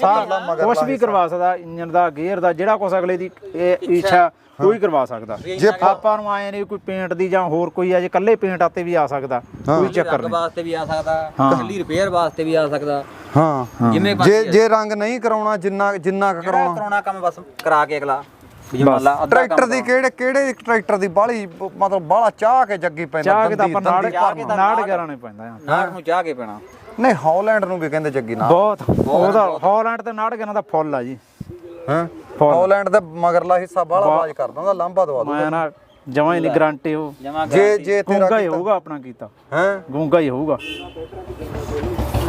ਕੁਝ ਵੀ। ਕਰਵਾ ਸਕਦਾ ਇੰਜਨ ਦਾ ਗੇਅਰ ਦਾ ਜਿਹੜਾ ਕੁਛ ਅਗਲੇ ਦੀ ਇਹ ਇੱਛਾ। ਕੋਈ ਕਰਵਾ ਸਕਦਾ। ਜੇ ਆਪਾਂ ਨੂੰ ਆਏ ਨਹੀਂ ਕੋਈ ਪੇਂਟ ਦੀ ਜਾਂ ਹੋਰ ਕੋਈ ਆ ਜੇ ਕੱਲੇ ਪੇਂਟ ਆਤੇ ਵੀ ਆ ਸਕਦਾ ਕੋਈ ਚੱਕਰ ਨਹੀਂ। ਵਾਸਤੇ ਵੀ ਆ ਸਕਦਾ। ਕੱਲੀ ਰਿਪੇਅਰ ਵਾਸਤੇ ਵੀ ਆ ਸਕਦਾ। ਹਾਂ ਜਿਵੇਂ ਜੇ ਜੇ ਰੰਗ ਨਹੀਂ ਕਰਾਉਣਾ ਜਿੰਨਾ ਜਿੰਨਾ ਕਰਾਉਣਾ। ਕਰਾਉਣਾ ਕੰਮ ਬਸ ਕਰਾ ਕੇ ਅਗਲਾ। ਅੱਧਾ ਟਰੈਕਟਰ ਦੀ ਕਿਹੜੇ ਕਿਹੜੇ ਟਰੈਕਟਰ ਦੀ ਬਾਹਲੀ ਮਤਲਬ ਬਾਹਲਾ ਚਾਹ ਕੇ ਜੱਗੀ ਪੈਂਦਾ ਚਾਹ ਕੇ ਤਾਂ ਆਪਾਂ ਨਾੜ ਨਾੜ ਨਾੜ- ਕਰਾਉਣੇ ਪੈਂਦਾ ਆ ਨਾੜ ਨੂੰ ਚਾਹ ਕੇ ਪੈਣਾ। ਨਹੀਂ ਹਾਲੈਂਡ ਨੂੰ ਵੀ ਕਹਿੰਦੇ ਜੱਗੀ ਨਾ ਬਹੁਤ ਉਹਦਾ ਹਾਲੈਂਡ ਤੇ ਨਾੜ ਕਰਾਂ ਦਾ ਫੁੱਲ ਆ ਜੀ। ਹਾਂ। ਹਾਲੈਂਡ ਦਾ ਮਗਰਲਾ ਹਿੱਸਾ ਬਾਹਲਾ ਆਵਾਜ਼ ਕਰਦਾ ਉਹਦਾ ਲਾਂਭਾ ਦਵਾ ਦੂ ਮੈਂ ਨਾ ਜਮਾਂ ਹੀ ਨਹੀਂ ਗਾਰੰਟੀ ਉਹ। ਜਮਾ ਜੇ ਜੇ ਤੇਰਾ ਗੂੰਗਾ ਹੀ ਹੋਊਗਾ ਆਪਣਾ ਕੀਤਾ। ਹੈ? ਗੂੰਗਾ ਹੀ ਹੋਊਗਾ।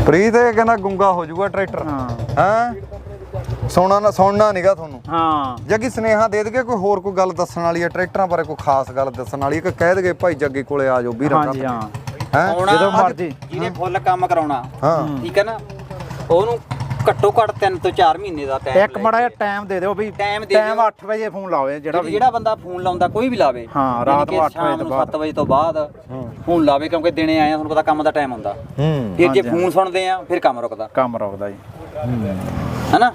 ਪ੍ਰੀਤ ਇਹ ਕਹਿੰਦਾ ਗੁੰਗਾ ਹੋ ਜਾਊਗਾ ਟਰੈਕਟਰ। ਹਾਂ। ਹੈ? ਸੋਣਾ ਨਾ ਸੁਣਨਾ ਨਹੀਂਗਾ ਤੁਹਾਨੂੰ। ਹਾਂ। ਜੱਗੀ ਸੁਨੇਹਾ ਦੇ ਦਗੇ ਕੋਈ ਹੋਰ ਕੋਈ ਗੱਲ ਦੱਸਣ ਵਾਲੀ ਹੈ ਟਰੈਕਟਰਾਂ ਬਾਰੇ ਕੋਈ ਖਾਸ ਗੱਲ ਦੱਸਣ ਵਾਲੀ ਹੈ ਕਿ ਕਹਿ ਦਗੇ ਭਾਈ ਜੱਗੀ ਕੋਲੇ ਆ ਜਾਓ ਵੀਰਾਂ ਹਾਂਜੀ ਹਾਂ। ਹੈ? ਆਉਣਾ ਜਦੋਂ ਮਰਜ਼ੀ। ਜਿਹਨੇ ਫੁੱਲ ਕੰਮ ਕਰਾਉਣਾ ਹਾਂ। ਠੀਕ ਹੈ ਨਾ? ਉਹਨੂੰ ਘੱਟੋ ਘੱਟ 3 ਤੋਂ 4 ਮਹੀਨੇ ਦਾ ਟਾਈਮ ਇੱਕ ਮੜਾ ਜਿਹਾ ਟਾਈਮ ਦੇ ਦਿਓ ਵੀ Time ਦੇ ਟਾਈਮ ਦਿਓ। 8 ਵਜੇ ਫੋਨ ਲਾਓ ਜਿਹੜਾ ਵੀ ਜਿਹੜਾ ਬੰਦਾ ਫੋਨ ਲਾਉਂਦਾ ਕੋਈ ਵੀ ਲਾਵੇ। ਹਾਂ, ਰਾਤ ਨੂੰ ਯਾਨੀ ਕਿ ਅੱਠ ਵਜੇ ਸ਼ਾਮ ਤੋਂ ਬਾਅਦ। 7 ਵਜੇ ਤੋਂ ਬਾਅਦ ਫੋਨ ਲਾਵੇ ਕਿਉਂਕਿ ਦਿਨੇ ਆਏ ਆ ਤੁਹਾਨੂੰ ਪਤਾ ਕੰਮ ਦਾ ਟਾਈਮ ਹੁੰਦਾ। ਹੂੰ। ਫਿਰ ਜੇ ਫੋਨ ਸੁਣਦੇ ਆ ਫਿਰ ਕੰਮ ਰੁਕਦਾ। ਕੰਮ ਰੁਕਦਾ ਜੀ। ਹੈਨਾ?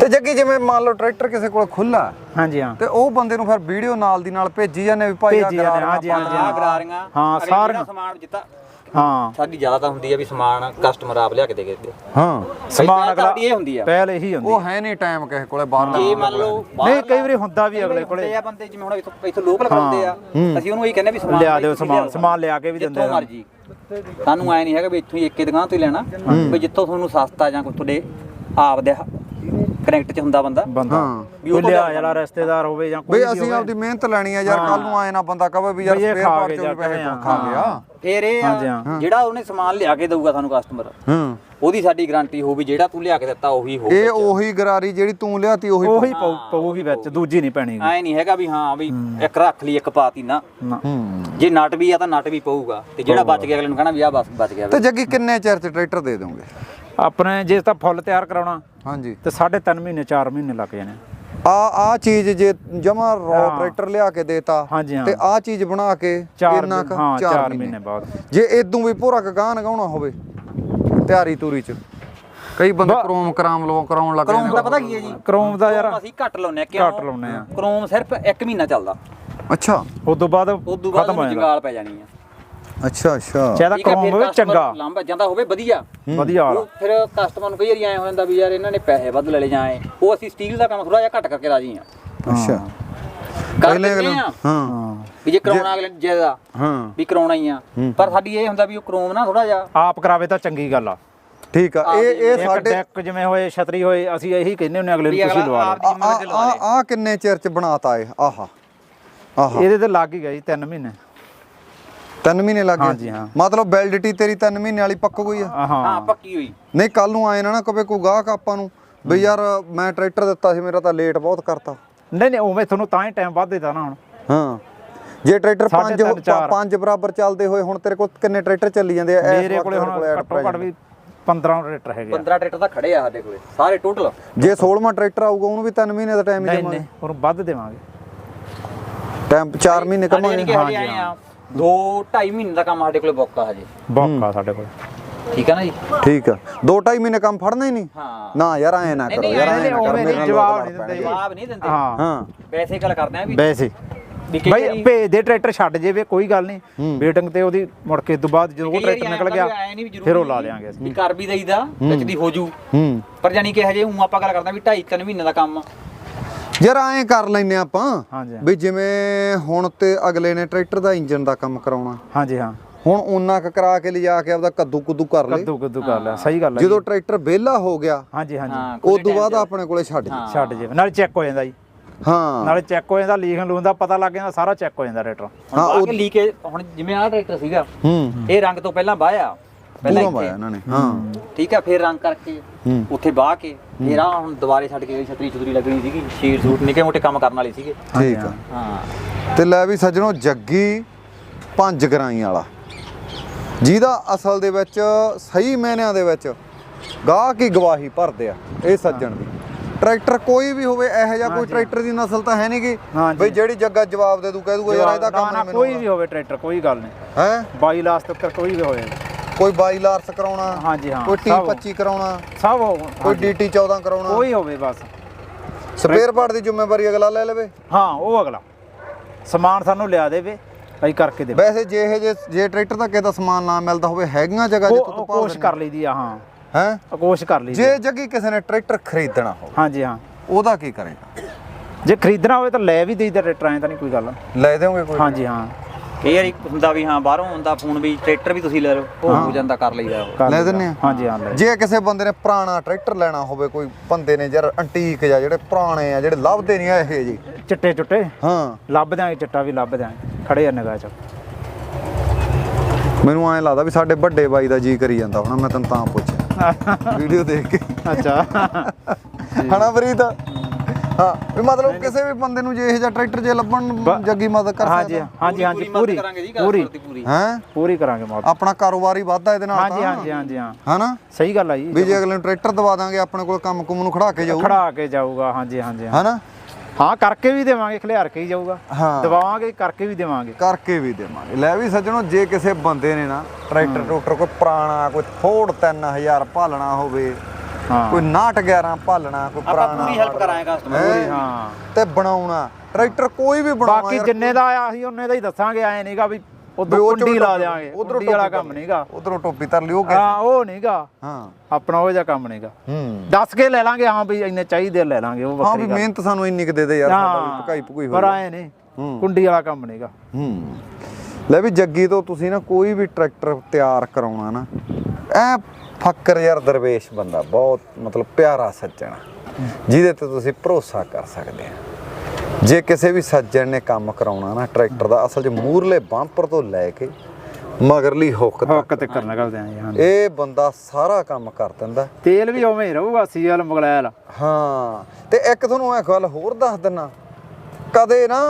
ਤੇ ਜੱਗੀ ਜਿਵੇਂ ਮੰਨ ਲਓ ਟਰੈਕਟਰ ਕਿਸੇ ਕੋਲ ਖੁੱਲਾ ਹਾਂਜੀ ਹਾਂ। ਤੇ ਉਹ ਬੰਦੇ ਨੂੰ ਫਿਰ ਵੀਡੀਓ ਨਾਲ ਦੀ ਨਾਲ ਭੇਜੀ ਜਾਂਦੇ ਵੀ ਭਾਈ ਆ ਭੇਜੀ ਜਾਂਦੇ, ਗਰਾਰਾ ਹਾਂਜੀ, ਹਾਂਜੀ, ਆ ਗਰਾਰੀਆਂ ਹਾਂ, ਸਾਰੀਆਂ। ਸਮਾਨ ਜਿੱਤਾ ਹਾਂ। ਸਾਡੀ ਜ਼ਿਆਦਾ ਤਾਂ ਹੁੰਦੀ ਆ ਵੀ ਸਮਾਨ ਕਸਟਮਰ ਆਪ ਲਿਆ ਕੇ ਦੇ ਕੇ ਦੇ ਹਾਂ ਸਮਾਨ ਅਗਲਾ ਇਹ ਹੁੰਦੀ ਆ। ਪਹਿਲ ਇਹੀ ਹੁੰਦੀ ਉਹ ਹੈ ਨਹੀਂ ਟਾਈਮ ਕਿਸੇ ਕੋਲੇ ਬਾਹਰ ਜੇ ਮੰਨ ਲਓ ਨਹੀਂ ਕਈ ਵਾਰੀ ਹੁੰਦਾ ਵੀ ਅਗਲੇ ਕੋਲੇ। ਹੁੰਦੇ ਆ ਬੰਦੇ ਜਿਵੇਂ ਹੁਣ ਇੱਥੋਂ ਇੱਥੋਂ ਲੋਕਲ ਬੰਦੇ ਆ ਅਸੀਂ ਉਹਨੂੰ ਇਹ ਕਹਿੰਦੇ ਵੀ ਸਮਾਨ ਲਿਆ ਦਿਓ ਸਮਾਨ। ਸਮਾਨ ਲਿਆ ਕੇ ਵੀ ਦਿੰਦੇ ਆ। ਮਰਜ਼ੀ। ਸਾਨੂੰ ਐ ਨਹੀਂ ਹੈਗਾ ਵੀ ਇੱਥੋਂ ਹੀ ਇੱਕੇ ਦੁਕਾਨ ਤੋਂ ਹੀ ਲੈਣਾ ਵੀ ਜਿੱਥੋਂ ਤੁਹਾਨੂੰ ਸਸਤਾ ਜਾਂ ਕੋਈ ਤੁਹਾਡੇ ਆਪ ਦੇ ਕਨੈਕਟ ਚ ਹੁੰਦਾ ਬੰਦਾ। ਬੰਦਾ। ਹਾਂ। ਵੀ ਉਹ ਲਿਆ ਵਾਲਾ ਰਿਸ਼ਤੇਦਾਰ ਹੋਵੇ ਜਾਂ ਕੋਈ ਵੀ ਅਸੀਂ ਆਪਦੀ ਮਿਹਨਤ ਲੈਣੀ ਆ ਯਾਰ ਕੱਲ ਨੂੰ ਆਏ ਨਾ ਬੰਦਾ ਕਵੇ ਵੀ ਯਾਰ ਸਪੇਅਰ ਪਾਰਟ ਚੋਂ ਪੈਸੇ ਖਾ ਗਿਆ ਫੇਰ ਇਹ ਹਾਂ। ਜਿਹੜਾ ਉਹਨੇ ਸਮਾਨ ਲਿਆ ਕੇ ਦਊਗਾ ਸਾਨੂੰ ਕਸਟਮਰ ਹਾਂ। ਉਹਦੀ ਸਾਡੀ ਗਾਰੰਟੀ ਹੋਊ ਵੀ ਜਿਹੜਾ ਤੂੰ ਲਿਆ ਕੇ ਦਿੱਤਾ ਉਹੀ ਹੋਊ ਇਹ ਉਹੀ ਗਰਾਰੀ ਜਿਹੜੀ ਤੂੰ ਲਿਆਤੀ ਉਹੀ ਉਹੀ ਪਊ- ਪਊਗੀ ਵਿੱਚ ਦੂਜੀ ਨਹੀਂ ਪੈਣੀ ਐ ਨਹੀਂ ਹੈਗਾ ਵੀ ਹਾਂ ਵੀ ਇੱਕ ਰੱਖ ਲਈ ਇੱਕ ਪਾਤੀ ਨਾ। ਨਾ। ਹੂੰ। ਜੇ ਨਟ ਵੀ ਆ ਤਾਂ ਨਟ ਵੀ ਪਊਗਾ। ਤੇ ਜਿਹੜਾ ਬਚ ਗਿਆ ਅਗਲੇ ਨੂੰ ਕਹਣਾ ਵੀ ਆ ਬਸ ਬਚ ਗਿਆ। ਤੇ ਜੱਗੀ ਕਿੰਨੇ ਚਿਰ ਚ ਟਰੈਕਟਰ ਦੇ ਦੋਗੇ ਆਪਣੇ ਜੇ ਤਾਂ ਫੁੱਲ ਤਿਆਰ ਕਰਾਉਣਾ ਹਾਂਜੀ। ਤੇ 3.5 ਮਹੀਨੇ 4 ਮਹੀਨੇ ਲੱਗ ਜਾਣੇ। ਆ ਆ ਚੀਜ਼ ਜੇ ਜਮਾ ਰੋ। ਟਰੈਕਟਰ ਲਿਆ ਕੇ ਦੇਤਾ। ਤੇ ਆ ਚੀਜ਼ ਬਣਾ ਕੇ 4 ਇੰਨਾ ਕੁ ਹਾਂ ਚਾਰ 4 ਮਹੀਨੇ। ਬਾਅਦ। ਜੇ ਇਦੋਂ ਵੀ ਪੂਰਾ ਗਾਂ ਨਗਾਉਣਾ ਹੋਵੇ ਤਿਆਰੀ ਤੂਰੀ ਚ। ਕਈ ਬੰਦੇ ਕ੍ਰੋਮ ਕਰਾਮ ਲੋ ਕਰਾਉਣ ਲੱਗ ਕਰੋਮ ਦਾ ਪਤਾ ਕੀ ਹੈ ਜੀ? ਕ੍ਰੋਮ ਦਾ ਯਾਰ ਅਸੀਂ ਘੱਟ ਲਾਉਨੇ ਆ ਕਿਉਂ? ਘੱਟ ਲਾਉਂਦੇ ਆ। ਕਰੋਮ ਸਿਰਫ 1 ਮਹੀਨਾ ਚੱਲਦਾ। ਅੱਛਾ। ਉਸ ਤੋਂ ਬਾਅਦ ਖਤਮ ਹੋ ਜਾਂਦਾ। ਜੰਗਾਲ ਪੈ ਜਾਣੀ ਆ। ਅੱਛਾ ਅੱਛਾ। ਚਾਹਦਾ ਠੀਕ ਹੈ, ਕ੍ਰੋਮ ਫਿਰ ਹੋਵੇ ਚੰਗਾ। ਲੰਬਾ ਜਾਂਦਾ ਹੋਵੇ ਵਧੀਆ। ਵਧੀਆ ਵਾਲਾ। ਉਹ ਫਿਰ ਕਸਟਮਰ ਨੂੰ ਕਈ ਵਾਰੀ ਐ ਹੋ ਜਾਂਦਾ ਵੀ ਯਾਰ ਇਹਨਾਂ ਨੇ ਪੈਸੇ ਵੱਧ ਲੈ ਲਏ ਜਾਂ ਐਂ। ਉਹ ਅਸੀਂ ਸਟੀਲ ਦਾ ਕੰਮ ਥੋੜਾ ਜਿਹਾ ਘੱਟ ਕਰਕੇ ਰਾਜੀ ਆ। ਅੱਛਾ। ਅਗਲੇ ਆ ਹਾਂ। ਹਾਂ। ਵੀ ਜੇ ਕਰਾਉਣਾ ਅਗਲੇ ਨੇ ਜ਼ਿਆਦਾ ਹਾਂ। ਵੀ ਕਰਾਉਣਾ ਹੀ ਆ। ਪਰ ਸਾਡੀ ਇਹ ਹੁੰਦਾ ਵੀ ਉਹ ਕ੍ਰੋਮ ਨਾ ਥੋੜਾ ਜਿਹਾ। ਆਪ ਕਰਾਵੇ ਤਾਂ ਚੰਗੀ ਗੱਲ ਆ। ਠੀਕ ਆ। ਇਹ ਇਹ ਸਾਡੇ ਡੈਕ ਜਿਵੇਂ ਹੋਏ ਛਤਰੀ ਹੋਏ ਅਸੀਂ ਇਹੀ ਕਹਿੰਦੇ ਹੁੰਨੇ ਅਗਲੇ ਨੂੰ ਤੁਸੀਂ ਅਗਲਾ ਲਵਾ ਲਓ। ਤੇ ਆ ਆ ਕਿੰਨੇ ਚਿਰ ਚ ਬਣਾਤਾ ਇਹ? ਆਹਾ। ਆਹਾ। ਇਹਦੇ ਤੇ ਲੱਗ ਹੀ ਗਿਆ ਜੀ 3 ਮਹੀਨੇ। ਤਿੰਨ ਮਹੀਨੇ ਲੱਗ ਹਾਂਜੀ, ਗਏ ਹਾਂ। ਮਤਲਬ ਵੈਲਿਡਿਟੀ ਤੇਰੀ ਤਿੰਨ ਮਹੀਨੇ ਵਾਲੀ ਪੱਕ ਗਈ ਆ। ਹਾਂ ਹਾਂ। ਪੱਕੀ ਹੋਈ। ਨਹੀਂ ਕੱਲ ਨੂੰ ਆਏ ਨਾ ਨਾ ਕਵੇ ਕੋਈ ਗਾਹਕ ਆਪਾਂ ਨੂੰ ਬਈ ਯਾਰ ਮੈਂ ਟਰੈਕਟਰ ਦਿੱਤਾ ਸੀ ਮੇਰਾ ਤਾਂ ਲੇਟ ਬਹੁਤ ਕਰਤਾ। ਨਹੀਂ ਨਹੀਂ ਉਵੇਂ ਤੁਹਾਨੂੰ ਤਾਂ ਹੀ ਟਾਈਮ ਵੱਧ ਦਿੱਤਾ ਨਾ ਹੁਣ। ਹਾਂ। ਜੇ ਟਰੈਕਟਰ ਸਾਢੇ ਪੰਜ ਤਿੰਨ, ਚਾਰ। ਪੰਜ ਬਰਾਬਰ ਚੱਲਦੇ ਹੋਏ ਹੁਣ ਤੇਰੇ ਕੋਲ ਕਿੰਨੇ ਟਰੈਕਟਰ ਚੱਲੀ ਜਾਂਦੇ ਆ? ਇਸ ਮੇਰੇ ਵਕਤ ਕੋਲੇ ਤੇਰੇ ਹੁਣ add ਘੱਟੋ ਘੱਟ ਵੀ 15 ਰੇਟਰ ਹੈਗੇ ਆ। 15 ਟਰੈਕਟਰ ਤਾਂ ਖੜੇ ਆ ਸਾਡੇ ਕੋਲੇ ਸਾਰੇ ਟੋਟਲ ਜੇ 16ਵਾਂ ਟਰੈਕਟਰ ਆਊਗਾ ਉਹਨੂੰ ਵੀ 3 ਮਹੀਨੇ ਦਾ ਟਾਈਮ ਹੀ ਨਹੀਂ ਦੇਵਾਂਗੇ। ਨਹੀਂ ਹੋਰ ਵੱਧ ਦੇਵਾਂਗੇ। ਟਾਈਮ 4 ਮਹੀਨੇ ਕਮਾਂਗੇ। ਕਿ ਹਜੇ ਆਏ ਆ। 2 2.5 ਮਹੀਨੇ ਦਾ ਕੰਮ ਸਾਡੇ ਕੋਲੇ ਬੁੱਕ ਆ ਹਜੇ। ਬੌਕਾ ਸਾਡੇ ਕੋਲ। ਠੀਕ ਆ ਨਾ ਜੀ? ਠੀਕ ਆ। 2.5 ਮਹੀਨੇ ਕੰਮ ਫੜਨਾ ਹੀ ਨਹੀਂ? ਹਾਂ। ਨਾ ਯਾਰ ਐ ਨਾ ਕਰੋ। ਯਾਰ ਨਹੀਂ, ਐ ਨਾ ਕਰੋ। ਮੇਰੇ ਨਾਲ ਜਵਾਬ ਨਹੀਂ ਦਿੰਦੇ। ਜਵਾਬ ਨਹੀਂ ਦਿੰਦੇ। ਹਾਂ। ਹਾਂ ਵੈਸੇ ਗੱਲ ਕਰਦੇ ਆ ਵੀ ਵੈਸੇ ਵੀ ਕਈ ਬਈ ਭੇਜ ਦੇ ਟਰੈਕਟਰ ਛੱਡ ਜੇਵੇ ਕੋਈ ਗੱਲ ਨਹੀਂ। ਵੇਟਿੰਗ ਤੇ ਉਹਦੀ ਮੁੜ ਕੇ ਤੋਂ ਬਾਅਦ ਜਦੋਂ ਉਹ ਕਈ ਵਾਰੀ ਟਰੈਕਟਰ ਐਂ ਨਿਕਲ ਗਿਆ ਐਂ ਨੀ ਵੀ ਜ਼ਰੂਰੀ ਫਿਰ ਉਹ ਲਾ ਦੇਾਂਗੇ ਅਸੀਂ। ਵੀ ਕਰ ਵੀ ਦਈਦਾ ਵਿੱਚ ਦੀ ਹੋ ਜੂ ਹੂੰ। ਪਰ ਜਾਨੀ ਕਿ ਹਜੇ ਹੂੰ ਆਪਾਂ ਗੱਲ ਕਰਦੇ ਆ ਵੀ 2.5 3 ਮਹੀਨੇ ਦਾ ਕੰਮ ਯਾਰ ਐਂ ਕਰ ਲੈਨੇ ਆਪਾਂ ਹਾਂਜੀ। ਵੀ ਜਿਵੇਂ ਹੁਣ ਤੇ ਅਗਲੇ ਨੇ ਟਰੈਕਟਰ ਦਾ ਇੰਜਨ ਦਾ ਕੰਮ ਕਰਾਉਣਾ। ਹਾਂਜੀ ਹਾਂ। ਹੁਣ ਉਹਨਾਂ ਕ ਕਰਾ ਕੇ ਲਿਜਾ ਕੇ ਆਪਦਾ ਕੱਦੂ ਕੁੱਦੂ ਕਰ ਲੈ। ਕੱਦੂ ਕੱਦੂ ਕਰ ਲਿਆ ਸਹੀ ਗੱਲ ਹੈ ਜਦੋਂ ਟਰੈਕਟਰ ਵਿਹਲਾ ਹੋ ਗਿਆ ਹਾਂਜੀ ਹਾਂਜੀ। ਉਸ ਤੋਂ ਬਾਅਦ ਆਪਣੇ ਕੋਲੇ ਛੱਡ ਜੀ। ਛੱਡ ਜੇ ਨਾਲੇ ਚੈੱਕ ਹੋ ਜਾਂਦਾ ਜੀ। ਹਾਂ। ਨਾਲੇ ਚੈੱਕ ਹੋ ਜਾਂਦਾ ਲੀਖਣ ਲੂਣ ਦਾ ਪਤਾ ਲੱਗ ਜਾਂਦਾ ਸਾਰਾ ਚੈੱਕ ਹੋ ਜਾਂਦਾ ਟਰੈਕਟਰ। ਹੁਣ ਆ ਕੇ ਲੀਕੇਜ ਹੁਣ ਜਿਵੇਂ ਆਹ ਟਰੈਕਟਰ ਸੀਗਾ ਹੂੰ। ਇਹ ਰੰਗ ਤੋਂ ਪਹਿਲਾਂ ਵਾਇਆ ਪਹਿਲਾਂ ਪੂਰਾ ਇੱਥੇ ਪਾਇਆ ਇਹਨਾਂ ਨੇ ਹਾਂ। ਠੀਕ ਆ ਫਿਰ ਰੰਗ ਕਰਕੇ ਹੂੰ। ਉੱਥੇ ਬਾਹ ਕੇ ਫਿਰ ਆ ਹੁਣ ਦੁਬਾਰੇ ਛੱਡ ਕੇ ਛਤਰੀ ਛਤਰੀ ਲੱਗਣੀ ਸੀਗੀ ਸ਼ੀਟ ਸੂਟ ਨਿੱਕੇ ਮੋਟੇ ਕੰਮ ਕਰਨ ਵਾਲੇ ਸੀਗੇ। ਠੀਕ ਆ। ਹਾਂ। ਤੇ ਲੈ ਵੀ ਸੱਜਣੋ ਜੱਗੀ ਪੰਜ ਗਰਾਈ ਵਾਲਾ। ਜਿਹਦਾ ਅਸਲ ਦੇ ਵਿੱਚ ਸਹੀ ਮਾਇਨਿਆਂ ਦੇ ਵਿੱਚ ਗਾਹਕ ਹੀ ਗਵਾਹੀ ਭਰਦੇ ਆ ਇਹ ਸੱਜਣ ਦੀ। ਟਰੈਕਟਰ ਕੋਈ ਵੀ ਹੋਵੇ ਇਹੋ ਜਿਹਾ ਕੋਈ ਟਰੈਕਟਰ ਦੀ ਨਸਲ ਤਾਂ ਹੈ ਨਹੀਂਗੀ ਹਾਂਜੀ। ਬਈ ਜਿਹੜੀ ਜੱਗਾ ਜਵਾਬ ਦੇ ਦੂ ਕਹਿ ਦੂਗਾ ਯਾਰ ਇਹਦਾ ਨਾ ਕੰਮ ਨਾ ਨਹੀਂ ਕੋਈ ਮੈਨੂੰ ਵੀ ਹੋਵੇ ਟਰੈਕਟਰ ਕੋਈ ਗੱਲ ਨਹੀਂ ਹੈ? 22 ਲਾਸ ਤੱਕ ਕੋਈ ਵੀ ਹੋਵੇ। ਕੋਈ 22 ਲਾਰਸ ਕਰਾਉਣਾ ਹਾਂਜੀ ਹਾਂ ਕੋਈ ਟੀ ਸਭ 25 ਕਰਾਉਣਾ ਸਭ ਹੋ- ਕੋਈ। ਡੀਟੀ 14 ਕਰਾਉਣਾ। ਕੋਈ ਹੋਵੇ ਬਸ। ਸਪੇਅਰ ਪਾਰਟ ਦੀ ਜ਼ਿੰਮੇਵਾਰੀ ਅਗਲਾ ਲੈ ਲਵੇ? ਹਾਂ ਉਹ ਅਗਲਾ। ਸਮਾਨ ਸਾਨੂੰ ਲਿਆ ਦੇਵੇ ਅਸੀਂ ਕਰਕੇ ਦੇਵੇ ਵੈਸੇ ਜੇ ਇਹ ਜੇ ਜੇ ਟਰੈਕਟਰ ਦਾ ਕਿਸੇ ਦਾ ਸਮਾਨ ਨਾ ਮਿਲਦਾ ਹੋਵੇ ਹੈਗੀਆਂ ਜਗ੍ਹਾ ਜਿੱਥੋਂ ਉਹ ਤੋਂ ਕੋਸ਼ਿਸ਼ ਕਰ ਲਈਦੀ ਆ ਹਾਂ। ਹੈ? ਉਹ ਕੋਸ਼ਿਸ਼ ਕਰ ਲਈਦੀ ਜੇ ਜੱਗੀ ਕਿਸੇ ਨੇ ਟਰੈਕਟਰ ਖਰੀਦਣਾ ਹੋਵੇ ਹਾਂਜੀ ਹਾਂ। ਉਹਦਾ ਕੀ ਕਰੇਗਾ? ਜੇ ਖਰੀਦਣਾ ਹੋਵੇ ਤਾਂ ਲੈ ਵੀ ਦੇਈਦਾ ਟਰੈਕਟਰ ਐਂ ਤਾਂ ਨਹੀਂ ਕੋਈ ਗੱਲ। ਲੈ ਦੇਵੋਗੇ ਕੋਈ? ਹਾਂਜੀ ਹਾਂ। ਕਈ ਵਾਰੀ ਹੁੰਦਾ ਵੀ ਹਾਂ ਬਾਹਰੋਂ ਹੁੰਦਾ ਫੋਨ ਵੀ ਟਰੈਕਟਰ ਵੀ ਤੁਸੀਂ ਲੈ ਲਓ ਉਹ ਹੋ। ਜਾਂਦਾ ਕਰ ਲਈਦਾ ਉਹ। ਲੈ। ਦਿੰਨੇ ਆ? ਹਾਂਜੀ ਹਾਂ ਲੈ ਜੇ ਕਿਸੇ ਬੰਦੇ ਨੇ ਪੁਰਾਣਾ ਟਰੈਕਟਰ ਲੈਣਾ ਹੋਵੇ ਕੋਈ ਬੰਦੇ ਨੇ ਯਾਰ ਅੰਟੀਕ ਜਾਂ ਜਿਹੜੇ ਪੁਰਾਣੇ ਆ ਜਿਹੜੇ ਲੱਭਦੇ ਨਹੀਂ ਆ ਇਹ ਜੀ ਚਿੱਟੇ ਚੁੱਟੇ? ਹਾਂ। ਲੱਭ ਦਿਆਂਗੇ ਚਿੱਟਾ ਵੀ ਲੱਭ ਦਿਆਂਗੇ ਖੜੇ ਆ ਨਿਗਾਹ ਚ। ਮੈਨੂੰ ਐਂ ਲੱਗਦਾ ਵੀ ਸਾਡੇ ਵੱਡੇ ਬਾਈ ਦਾ ਜੀ ਕਰੀ ਜਾਂਦਾ ਹੋਣਾ ਮੈਂ ਤੈਨੂੰ ਤਾਂ ਪੁੱਛਿਆ। ਵੀਡੀਓ ਦੇਖ ਕੇ। ਅੱਛਾ। ਹਨਾ ਫਰੀਦ ਹਾਂ ਵੀ ਮਤਲਬ ਕਿਸੇ ਵੀ ਬੰਦੇ ਨੂੰ ਜੇ ਇਹ ਜਿਹਾ ਟਰੈਕਟਰ ਜੇ ਲੱਭਣ ਜੱਗੀ ਮਦਦ ਕਰ ਹਾਂਜੀ ਸਕਦਾ। ਹਾਂਜੀ ਹਾਂਜੀ ਮਦਦ ਪੂਰੀ ਪੂਰੀ। ਪੂਰੀ ਪੂਰੀ। ਹੈ? ਪੂਰੀ ਕਰਾਂਗੇ ਮੌਤ ਆਪਣਾ ਕਾਰੋਬਾਰ ਹੀ ਵੱਧਦਾ ਇਹਦੇ ਨਾਲ ਹਾਂਜੀ ਤਾਂ। ਹਾਂਜੀ ਹਾਂਜੀ ਹਾਂ। ਹਨਾ? ਸਹੀ ਗੱਲ ਆ ਜੀ ਵੀ ਜੇ ਅਗਲੇ ਨੂੰ ਟਰੈਕਟਰ ਦਵਾ ਦਾਂਗੇ ਆਪਣੇ ਕੋਲ ਕੰਮ ਕੁਮ ਨੂੰ ਖੜਾ ਕੇ ਜਾਊ। ਖੜਾ ਕੇ ਜਾਊਗਾ ਹਾਂਜੀ ਹਾਂਜੀ ਹਾਂ। ਹਨਾ? ਹਾਂ ਕਰਕੇ ਵੀ ਦੇਵਾਂਗੇ ਖਲਿਆਰ ਕੇ ਹੀ ਜਾਊਗਾ। ਹਾਂ। ਦਵਾਵਾਂਗੇ ਕਰਕੇ ਵੀ ਦੇਵਾਂਗੇ। ਕਰਕੇ ਵੀ ਦੇਵਾਂਗੇ। ਲੈ ਵੀ ਸੱਜਣੋ ਜੇ ਕਿਸੇ ਬੰਦੇ ਨੇ ਨਾ ਟਰੈਕਟਰ ਟਰੂਕਟਰ ਕੋਈ ਪੁਰਾਣਾ ਕੋਈ ਫੋਰਡ 3000 ਭਾਲਣਾ ਹੋਵੇ ਕੋਈ 6911 ਭਾਲਣਾ ਕੋਈ ਆਪਾਂ ਪੁਰਾਣਾ ਪੂਰੀ ਹੈਲਪ ਕਰਾਂਗੇ ਕਸਟਮਰ ਹੈਂ? ਹਾਂ। ਤੇ ਬਣਾਉਣਾ। ਟਰੈਕਟਰ ਕੋਈ ਵੀ ਬਣਾਉਣਾ ਬਾਕੀ ਜਿੰਨੇ ਦਾ ਆਇਆ ਸੀ ਉਹਨੇ ਦਾ ਹੀ ਦੱਸਾਂਗੇ ਐ ਨਹੀਂਗਾ ਵੀ 'ਚੋਂ ਕੁੰਡੀ ਲਾ ਦੇਵਾਂਗੇ ਉੱਧਰੋਂ ਵਾਲਾ ਕੰਮ ਨਹੀਂਗਾ ਉਧਰੋਂ ਟੋਪੀ ਤਰ ਲਿਓ ਕਿ ਹਾਂ ਉਹ ਨਹੀਂਗਾ ਹਾਂ। ਆਪਣਾ ਉਹ ਜਿਹਾ ਕੰਮ ਨਹੀਂਗਾ ਹੂੰ। ਦੱਸ ਕੇ ਲੈ ਲਾਂਗੇ ਹਾਂ ਵੀ ਇੰਨੇ ਚਾਹੀਦੇ ਲੈ ਲਾਂਗੇ ਉਹ ਹਾਂ ਵੀ ਵੱਖਰੀ ਮਿਹਨਤ ਸਾਨੂੰ ਇੰਨੀ ਕੁ ਦੇ ਦੇ ਯਾਰ ਸਾਡਾ ਵੀ ਹਾਂ ਭਕਾਈ ਭਕੂਈ ਪਰ ਆਏ ਨੇ ਹੂੰ। ਕੁੰਡੀ ਵਾਲਾ ਕੰਮ ਨਹੀਂਗਾ ਹੂੰ। ਲੈ ਵੀ ਜੱਗੀ ਤੋਂ ਤੁਸੀਂ ਨਾ ਕੋਈ ਵੀ ਟਰੈਕਟਰ ਤਿਆਰ ਕਰਾਉਣਾ ਨਾ ਐ ਫੱਕਰ ਯਾਰ ਦਰਵੇਸ਼ ਬੰਦਾ ਬਹੁਤ ਮਤਲਬ ਪਿਆਰਾ ਸੱਜਣ ਜਿਹਦੇ ਤੇ ਤੁਸੀਂ ਭਰੋਸਾ ਕਰ ਸਕਦੇ ਆ। ਜੇ ਕਿਸੇ ਵੀ ਸੱਜਣ ਨੇ ਕੰਮ ਕਰਾਉਣਾ ਨਾ ਟਰੈਕਟਰ ਦਾ ਅਸਲ 'ਚ ਮੂਰਲੇ ਬੰਪਰ ਤੋਂ ਲੈ ਕੇ ਮਗਰਲੀ ਹੁੱਕ ਤੱਕ ਹੁੱਕ ਤੇ ਕਰਨ ਕਰਦੇ ਆਂ ਇਹ ਬੰਦਾ ਸਾਰਾ ਕੰਮ ਕਰ ਦਿੰਦਾ। ਤੇਲ ਵੀ ਉਵੇਂ ਹੀ ਰਹੂਗਾ ਸੀਐਲ ਮਗਲੈਲ। ਹਾਂ ਤੇ ਇੱਕ ਤੁਹਾਨੂੰ ਇੱਕ ਗੱਲ ਹੋਰ ਦੱਸ ਦਿੰਨਾ। ਕਦੇ ਨਾ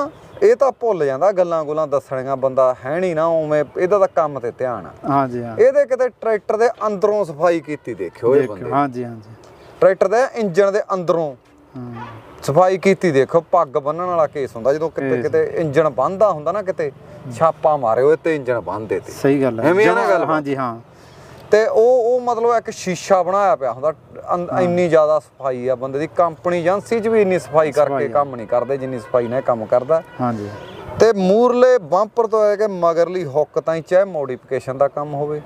ਇਹ ਤਾਂ ਭੁੱਲ ਜਾਂਦਾ ਗੱਲਾਂ ਗੁਲਾਂ ਦੱਸਣੀਆਂ ਬੰਦਾ ਹੈ ਨਹੀਂ ਨਾ ਉਵੇਂ ਇਹਦਾ ਤਾਂ ਕੰਮ ਤੇ ਧਿਆਨ ਆ। ਹਾਂਜੀ ਹਾਂ। ਇਹਦੇ ਕਿਤੇ ਟਰੈਕਟਰ ਦੇ ਅੰਦਰੋਂ ਸਫ਼ਾਈ ਕੀਤੀ ਦੇਖਿਓ ਇਹ ਬੰਦੇ ਹਾਂਜੀ ਹਾਂਜੀ। ਟਰੈਕਟਰ ਦੇ ਇੰਜਨ ਦੇ ਅੰਦਰੋਂ ਸਫ਼ਾਈ ਕੀਤੀ ਦੇਖੋ ਪੱਗ ਬੰਨਣ ਵਾਲਾ ਕੇਸ ਹੁੰਦਾ ਜਦੋਂ ਕਿਤੇ ਕਿਤੇ ਇੰਜਨ ਬੰਨਦਾ ਹੁੰਦਾ ਨਾ ਕਿਤੇ ਛਾਪਾ ਮਾਰੇ ਹੋਏ ਤੇ ਇੰਜਨ ਬੰਨਦੇ ਤੇ। ਸਹੀ ਗੱਲ ਹੈ। ਐਵੇਂ ਨਾ ਗੱਲ? ਹਾਂਜੀ ਹਾਂ। ਤੇ ਉਹ ਉਹ ਮਤਲਬ ਇੱਕ ਸ਼ੀਸ਼ਾ ਬਣਾਇਆ ਪਿਆ ਹੁੰਦਾ ਇੰਨੀ ਜ਼ਿਆਦਾ ਸਫ਼ਾਈ ਆ ਬੰਦੇ ਦੀ ਕੰਪਨੀ ਏਜੰਸੀ 'ਚ ਵੀ ਇੰਨੀ ਸਫ਼ਾਈ ਕਰਕੇ। ਕੰਮ ਨਹੀਂ ਕਰਦੇ ਜਿੰਨੀ ਸਫ਼ਾਈ ਨਾਲ ਕੰਮ ਕਰਦਾ। ਹਾਂਜੀ। ਤੇ ਮੂਰਲੇ ਬੰਪਰ ਤੋਂ ਹੈ ਕਿ ਮਗਰਲੀ ਹੁੱਕ ਤਾਈਂ ਚਾਹੇ ਮੋਡੀਫਿਕੇਸ਼ਨ ਦਾ ਕੰਮ ਹੋਵੇ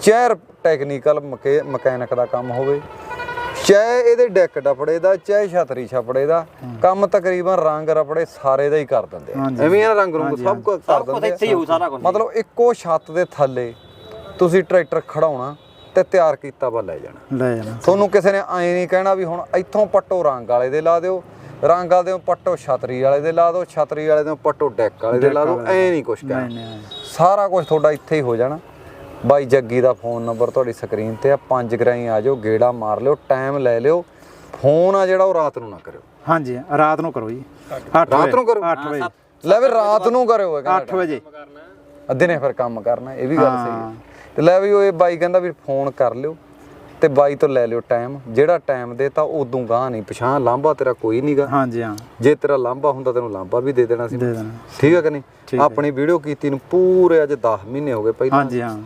ਚਾਹੇ ਟੈਕਨੀਕਲ ਮਕੈਨਿਕ ਦਾ ਕੰਮ ਹੋਵੇ ਚਾਹੇ ਇਹਦੇ ਡੈਕ ਡਪੜੇ ਦਾ ਚਾਹੇ ਛਤਰੀ ਛਪੜੇ ਦਾ ਕੰਮ ਤਕਰੀਬਨ ਰੰਗ ਰਪੜੇ ਸਾਰੇ ਦਾ ਹੀ ਕਰ ਦਿੰਦੇ। ਐਵੇਂ ਰੰਗ ਰੁੰਗ ਸਭ ਕੁਝ ਕਰ ਦਿੰਦੇ ਮਤਲਬ ਇੱਕੋ ਛੱਤ ਦੇ ਥੱਲੇ ਤੁਸੀਂ ਟਰੈਕਟਰ ਖੜਾਉਣਾ ਤੇ ਤਿਆਰ ਕੀਤਾ ਵਾ ਲੈ ਜਾਣਾ। ਲੈ ਜਾਣਾ। ਤੁਹਾਨੂੰ ਕਿਸੇ ਨੇ ਐਂ ਨਹੀਂ ਕਹਿਣਾ ਵੀ ਹੁਣ ਇੱਥੋਂ ਪੱਟੋ ਰੰਗ ਵਾਲੇ ਦੇ ਲਾ ਦਿਓ ਰੰਗ ਵਾਲੇ ਦੇ ਪੱਟੋ ਛਤਰੀ ਵਾਲੇ ਦੇ ਲਾ ਦਿਓ ਛਤਰੀ ਵਾਲੇ ਦੇ ਪੱਟੋ ਡੈਕ ਵਾਲੇ ਦੇ ਲਾ ਦਿਓ ਐ ਨਹੀਂ ਕੁਛ ਕਹਿਣਾ। ਸਾਰਾ ਕੁਝ ਤੁਹਾਡਾ ਇੱਥੇ ਹੀ ਹੋ ਜਾਣਾ। ਬਾਈ ਜੱਗੀ ਦਾ ਫੋਨ ਨੰਬਰ ਤੁਹਾਡੀ ਸਕਰੀਨ ਤੇ ਆ ਪੰਜ ਗਰਾਈ ਆ ਜਾਓ ਗੇੜਾ ਮਾਰ ਲਿਓ ਟਾਈਮ ਲੈ ਲਿਓ। ਫੋਨ ਆ ਜਿਹੜਾ ਉਹ ਰਾਤ ਨੂੰ ਨਾ ਕਰਿਓ। ਹਾਂਜੀ ਰਾਤ ਨੂੰ ਕਰੋ ਜੀ। 8 ਰਾਤ ਨੂੰ ਕਰੋ? 8 ਵਜੇ। ਲੈ ਵੀ ਰਾਤ ਨੂੰ ਕਰਿਓ ਇਹ ਕਹਿੰਦਾ 8 ਵਜੇ। ਅੱਧੇ ਨੇ ਫਿਰ ਕੰਮ ਕਰਨਾ ਇਹ ਵੀ ਗੱਲ ਸਹੀ ਹਾਂ। ਤੇ ਲੈ ਵੀ ਉਹ ਇਹ ਬਾਈ ਕਹਿੰਦਾ ਵੀ ਫੋਨ ਕਰ ਲਿਓ ਤੇ ਬਾਈ ਤੋਂ ਲੈ ਲਿਓ ਟਾਈਮ। ਜਿਹੜਾ ਟਾਈਮ ਦੇ ਤਾਂ ਉਦੋਂ ਗਾਂ ਨਹੀਂ। ਪਛਾਣ ਲਾਂਭਾ ਤੇਰਾ ਕੋਈ ਨਹੀਂਗਾ ਹਾਂਜੀ ਹਾਂ। ਜੇ ਤੇਰਾ ਲਾਂਭਾ ਹੁੰਦਾ ਤੈਨੂੰ ਲਾਂਭਾ ਵੀ ਦੇ ਦੇਣਾ ਸੀ। ਦੇ ਦੇਣਾ। ਠੀਕ ਹੈ ਕਿ ਨਹੀਂ। ਆਪਣੀ ਵੀਡੀਓ ਕੀਤੀ ਨੂੰ ਪੂਰੇ ਅੱਜ 10 ਮਹੀਨੇ ਹੋ ਗਏ ਪਹਿਲਾਂ। ਹਾਂਜੀ ਹਾਂ।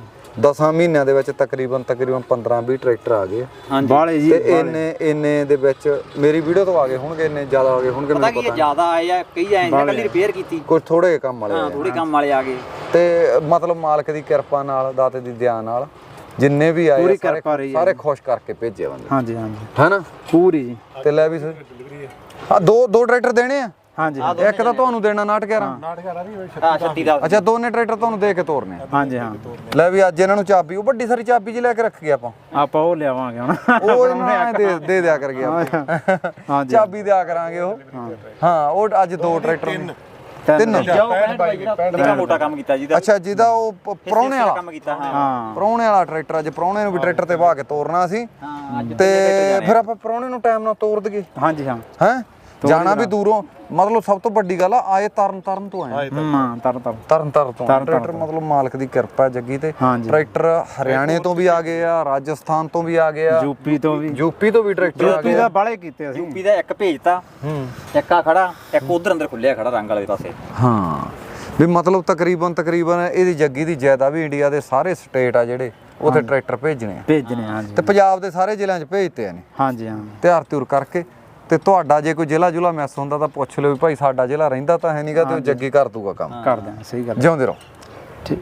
10 ਮਹੀਨਿਆਂ ਦੇ ਵਿੱਚ ਤਕਰੀਬਨ ਤਕਰੀਬਨ 15 20 ਟਰੈਕਟਰ ਆ ਗਏ। ਬਾਲੇ ਜੀ ਤੇ ਇੰਨੇ ਇੰਨੇ ਦੇ ਵਿੱਚ ਮੇਰੀ ਵੀਡੀਓ ਤੋਂ ਆ ਗਏ ਹੋਣਗੇ ਇੰਨੇ ਜ਼ਿਆਦਾ ਆ ਗਏ ਹੋਣਗੇ ਪਤਾ ਮੈਨੂੰ ਕੀ ਇਹ ਪਤਾ। ਜ਼ਿਆਦਾ ਆਏ ਆ ਕਈ ਐਂ ਜਾਂ ਕੱਲੀ ਰਿਪੇਅਰ ਕੀਤੀ। ਕੋਈ ਥੋੜੇ ਕੰਮ ਵਾਲੇ ਹਾਂ ਆ। ਥੋੜੀ ਕੰਮ ਵਾਲੇ ਆ ਗਏ। ਤੇ ਮਤਲਬ ਮਾਲਕ ਦੀ ਕਿਰਪਾ ਨਾਲ ਦਾਤੇ ਦੀ ਦਇਆ ਨਾਲ ਜਿੰਨੇ ਵੀ ਆਏ ਆ, ਸਾਰੇ ਸਾਰੇ ਖੁਸ਼ ਕਰਕੇ ਭੇਜੇ ਬੰਦੇ ਹਾਂਜੀ ਹਾਂਜੀ। ਹੈਨਾ? ਪੂਰੀ ਜੀ। ਤੇ ਲੈ ਵੀ ਸਰ। ਹਾਂ ਦੋ ਦੋ ਟਰੈਕਟਰ ਦੇਣੇ ਆ? ਹਾਂਜੀ ਇੱਕ ਤਾਂ ਤੁਹਾਨੂੰ ਦੇਣਾ 911 ਹਾਂ। 36 ਦਾ। ਅੱਛਾ ਦੋਨੇ ਟਰੈਕਟਰ ਤੁਹਾਨੂੰ ਦੇ ਕੇ ਤੋਰਨੇ ਆ। ਹਾਂਜੀ ਹਾਂ। ਲੈ ਵੀ ਅੱਜ ਇਹਨਾਂ ਨੂੰ ਚਾਬੀ ਉਹ ਵੱਡੀ ਸਾਰੀ ਚਾਬੀ ਜੀ ਲੈ ਕੇ ਰੱਖ ਗਏ ਆਪਾਂ। ਆਪਾਂ ਉਹ ਲਿਆਵਾਂਗੇ ਹੁਣ। ਉਹ ਇਹਨਾਂ ਦੇ ਦੇ ਦਿਆ ਕਰਗੇ ਆਪਾਂ। ਹਾਂਜੀ ਚਾਬੀ ਦਿਆ ਕਰਾਂਗੇ ਉਹ। ਹਾਂ। ਉਹ ਅੱਜ ਦੋ ਟਰੈਕਟਰ ਨੇ। ਤਿੰਨ। ਨਿੱਕਾ ਮੋਟਾ ਕੰਮ ਕੀਤਾ ਜੀ ਦਾ। ਅੱਛਾ ਜਿਹਦਾ ਉਹ ਪ- ਪ੍ਰਾਹੁਣੇ ਵਾਲਾ ਕੰਮ ਕੀਤਾ ਹਾਂ। ਹਾਂ ਪ੍ਰਾਹੁਣੇ ਵਾਲਾ ਟਰੈਕਟਰ ਅੱਜ ਪ੍ਰਾਹੁਣੇ ਨੂੰ ਵੀ ਟਰੈਕਟਰ ਤੇ ਵਾਹ ਕੇ ਤੋਰਨਾ ਸੀ ਹਾਂ ਅੱਜ ਤੇ ਫਿਰ ਆਪਾਂ ਪ੍ਰਾਹੁਣੇ ਨੂੰ ਟਾਈਮ ਨਾਲ ਤੋਰ ਦਈਏ। ਹਾਂਜੀ ਹਾਂ। ਹੈ? ਜਾਣਾ ਵੀ ਦੂਰੋਂ ਮਤਲਬ ਸਭ ਤੋਂ ਵੱਡੀ ਗੱਲ ਆ ਆਏ ਤਰਨ ਤਰਨ ਤੋਂ ਆਏ ਹਾਂ ਤਰ ਤਰ ਤਰਨ ਤਰਨ। ਤੋਂ ਤਰਨ ਤਾਰਨ ਟਰੈਕਟਰ ਮਤਲਬ ਮਾਲਕ ਦੀ ਕਿਰਪਾ ਜੱਗੀ ਤੇ। ਟਰੈਕਟਰ ਹਰਿਆਣੇ ਤੋਂ ਵੀ ਆ ਗਏ ਆ ਰਾਜਸਥਾਨ ਤੋਂ ਵੀ ਆ ਗਏ ਆ। ਯੂਪੀ ਤੋਂ ਵੀ। ਯੂਪੀ ਤੋਂ ਵੀ ਟਰੈਕਟਰ ਆ ਯੂਪੀ ਗਏ ਦਾ ਆ ਬਾਲੇ ਕੀਤੇ ਅਸੀਂ। ਯੂਪੀ ਦਾ ਇੱਕ ਭੇਜਤਾ ਹੂੰ। ਇੱਕ ਆ ਖੜਾ ਇੱਕ ਉਧਰ ਅੰਦਰ ਖੁੱਲਿਆ ਖੜਾ ਰੰਗ ਵਾਲੇ ਪਾਸੇ। ਹਾਂ। ਵੀ ਮਤਲਬ ਤਕਰੀਬਨ ਤਕਰੀਬਨ ਇਹਦੀ ਜੱਗੀ ਦੀ ਜ਼ਿਆਦਾ ਵੀ ਇੰਡੀਆ ਦੇ ਸਾਰੇ ਸਟੇਟ ਆ ਜਿਹੜੇ ਉੱਥੇ ਟਰੈਕਟਰ ਭੇਜਣੇ ਆ। ਭੇਜਨੇ ਹਾਂਜੀ। ਤੇ ਪੰਜਾਬ ਦੇ ਸਾਰੇ ਜ਼ਿਲ੍ਹਿਆਂ 'ਚ ਭੇਜਤੇ ਆ ਨੇ ਹਾਂਜੀ ਹਾਂ। ਤਿਆਰ ਤਿਉਰ ਕਰਕੇ। ਤੇ ਤੁਹਾਡਾ ਜੇ ਕੋਈ ਜ਼ਿਲ੍ਹਾ ਜੁਲਾ ਮਿਸ ਹੁੰਦਾ ਤਾਂ ਪੁੱਛ ਲਿਓ ਵੀ ਭਾਈ ਸਾਡਾ ਜ਼ਿਲ੍ਹਾ ਰਹਿੰਦਾ ਤਾਂ ਹੈ ਨਹੀਂਗਾ ਤੇ ਉਹ ਜੱਗੀ ਕਰ ਦੂਗਾ ਕੰਮ। ਕਰ ਸਹੀ ਗੱਲ ਜਿਉਂਦੇ ਰਹੋ।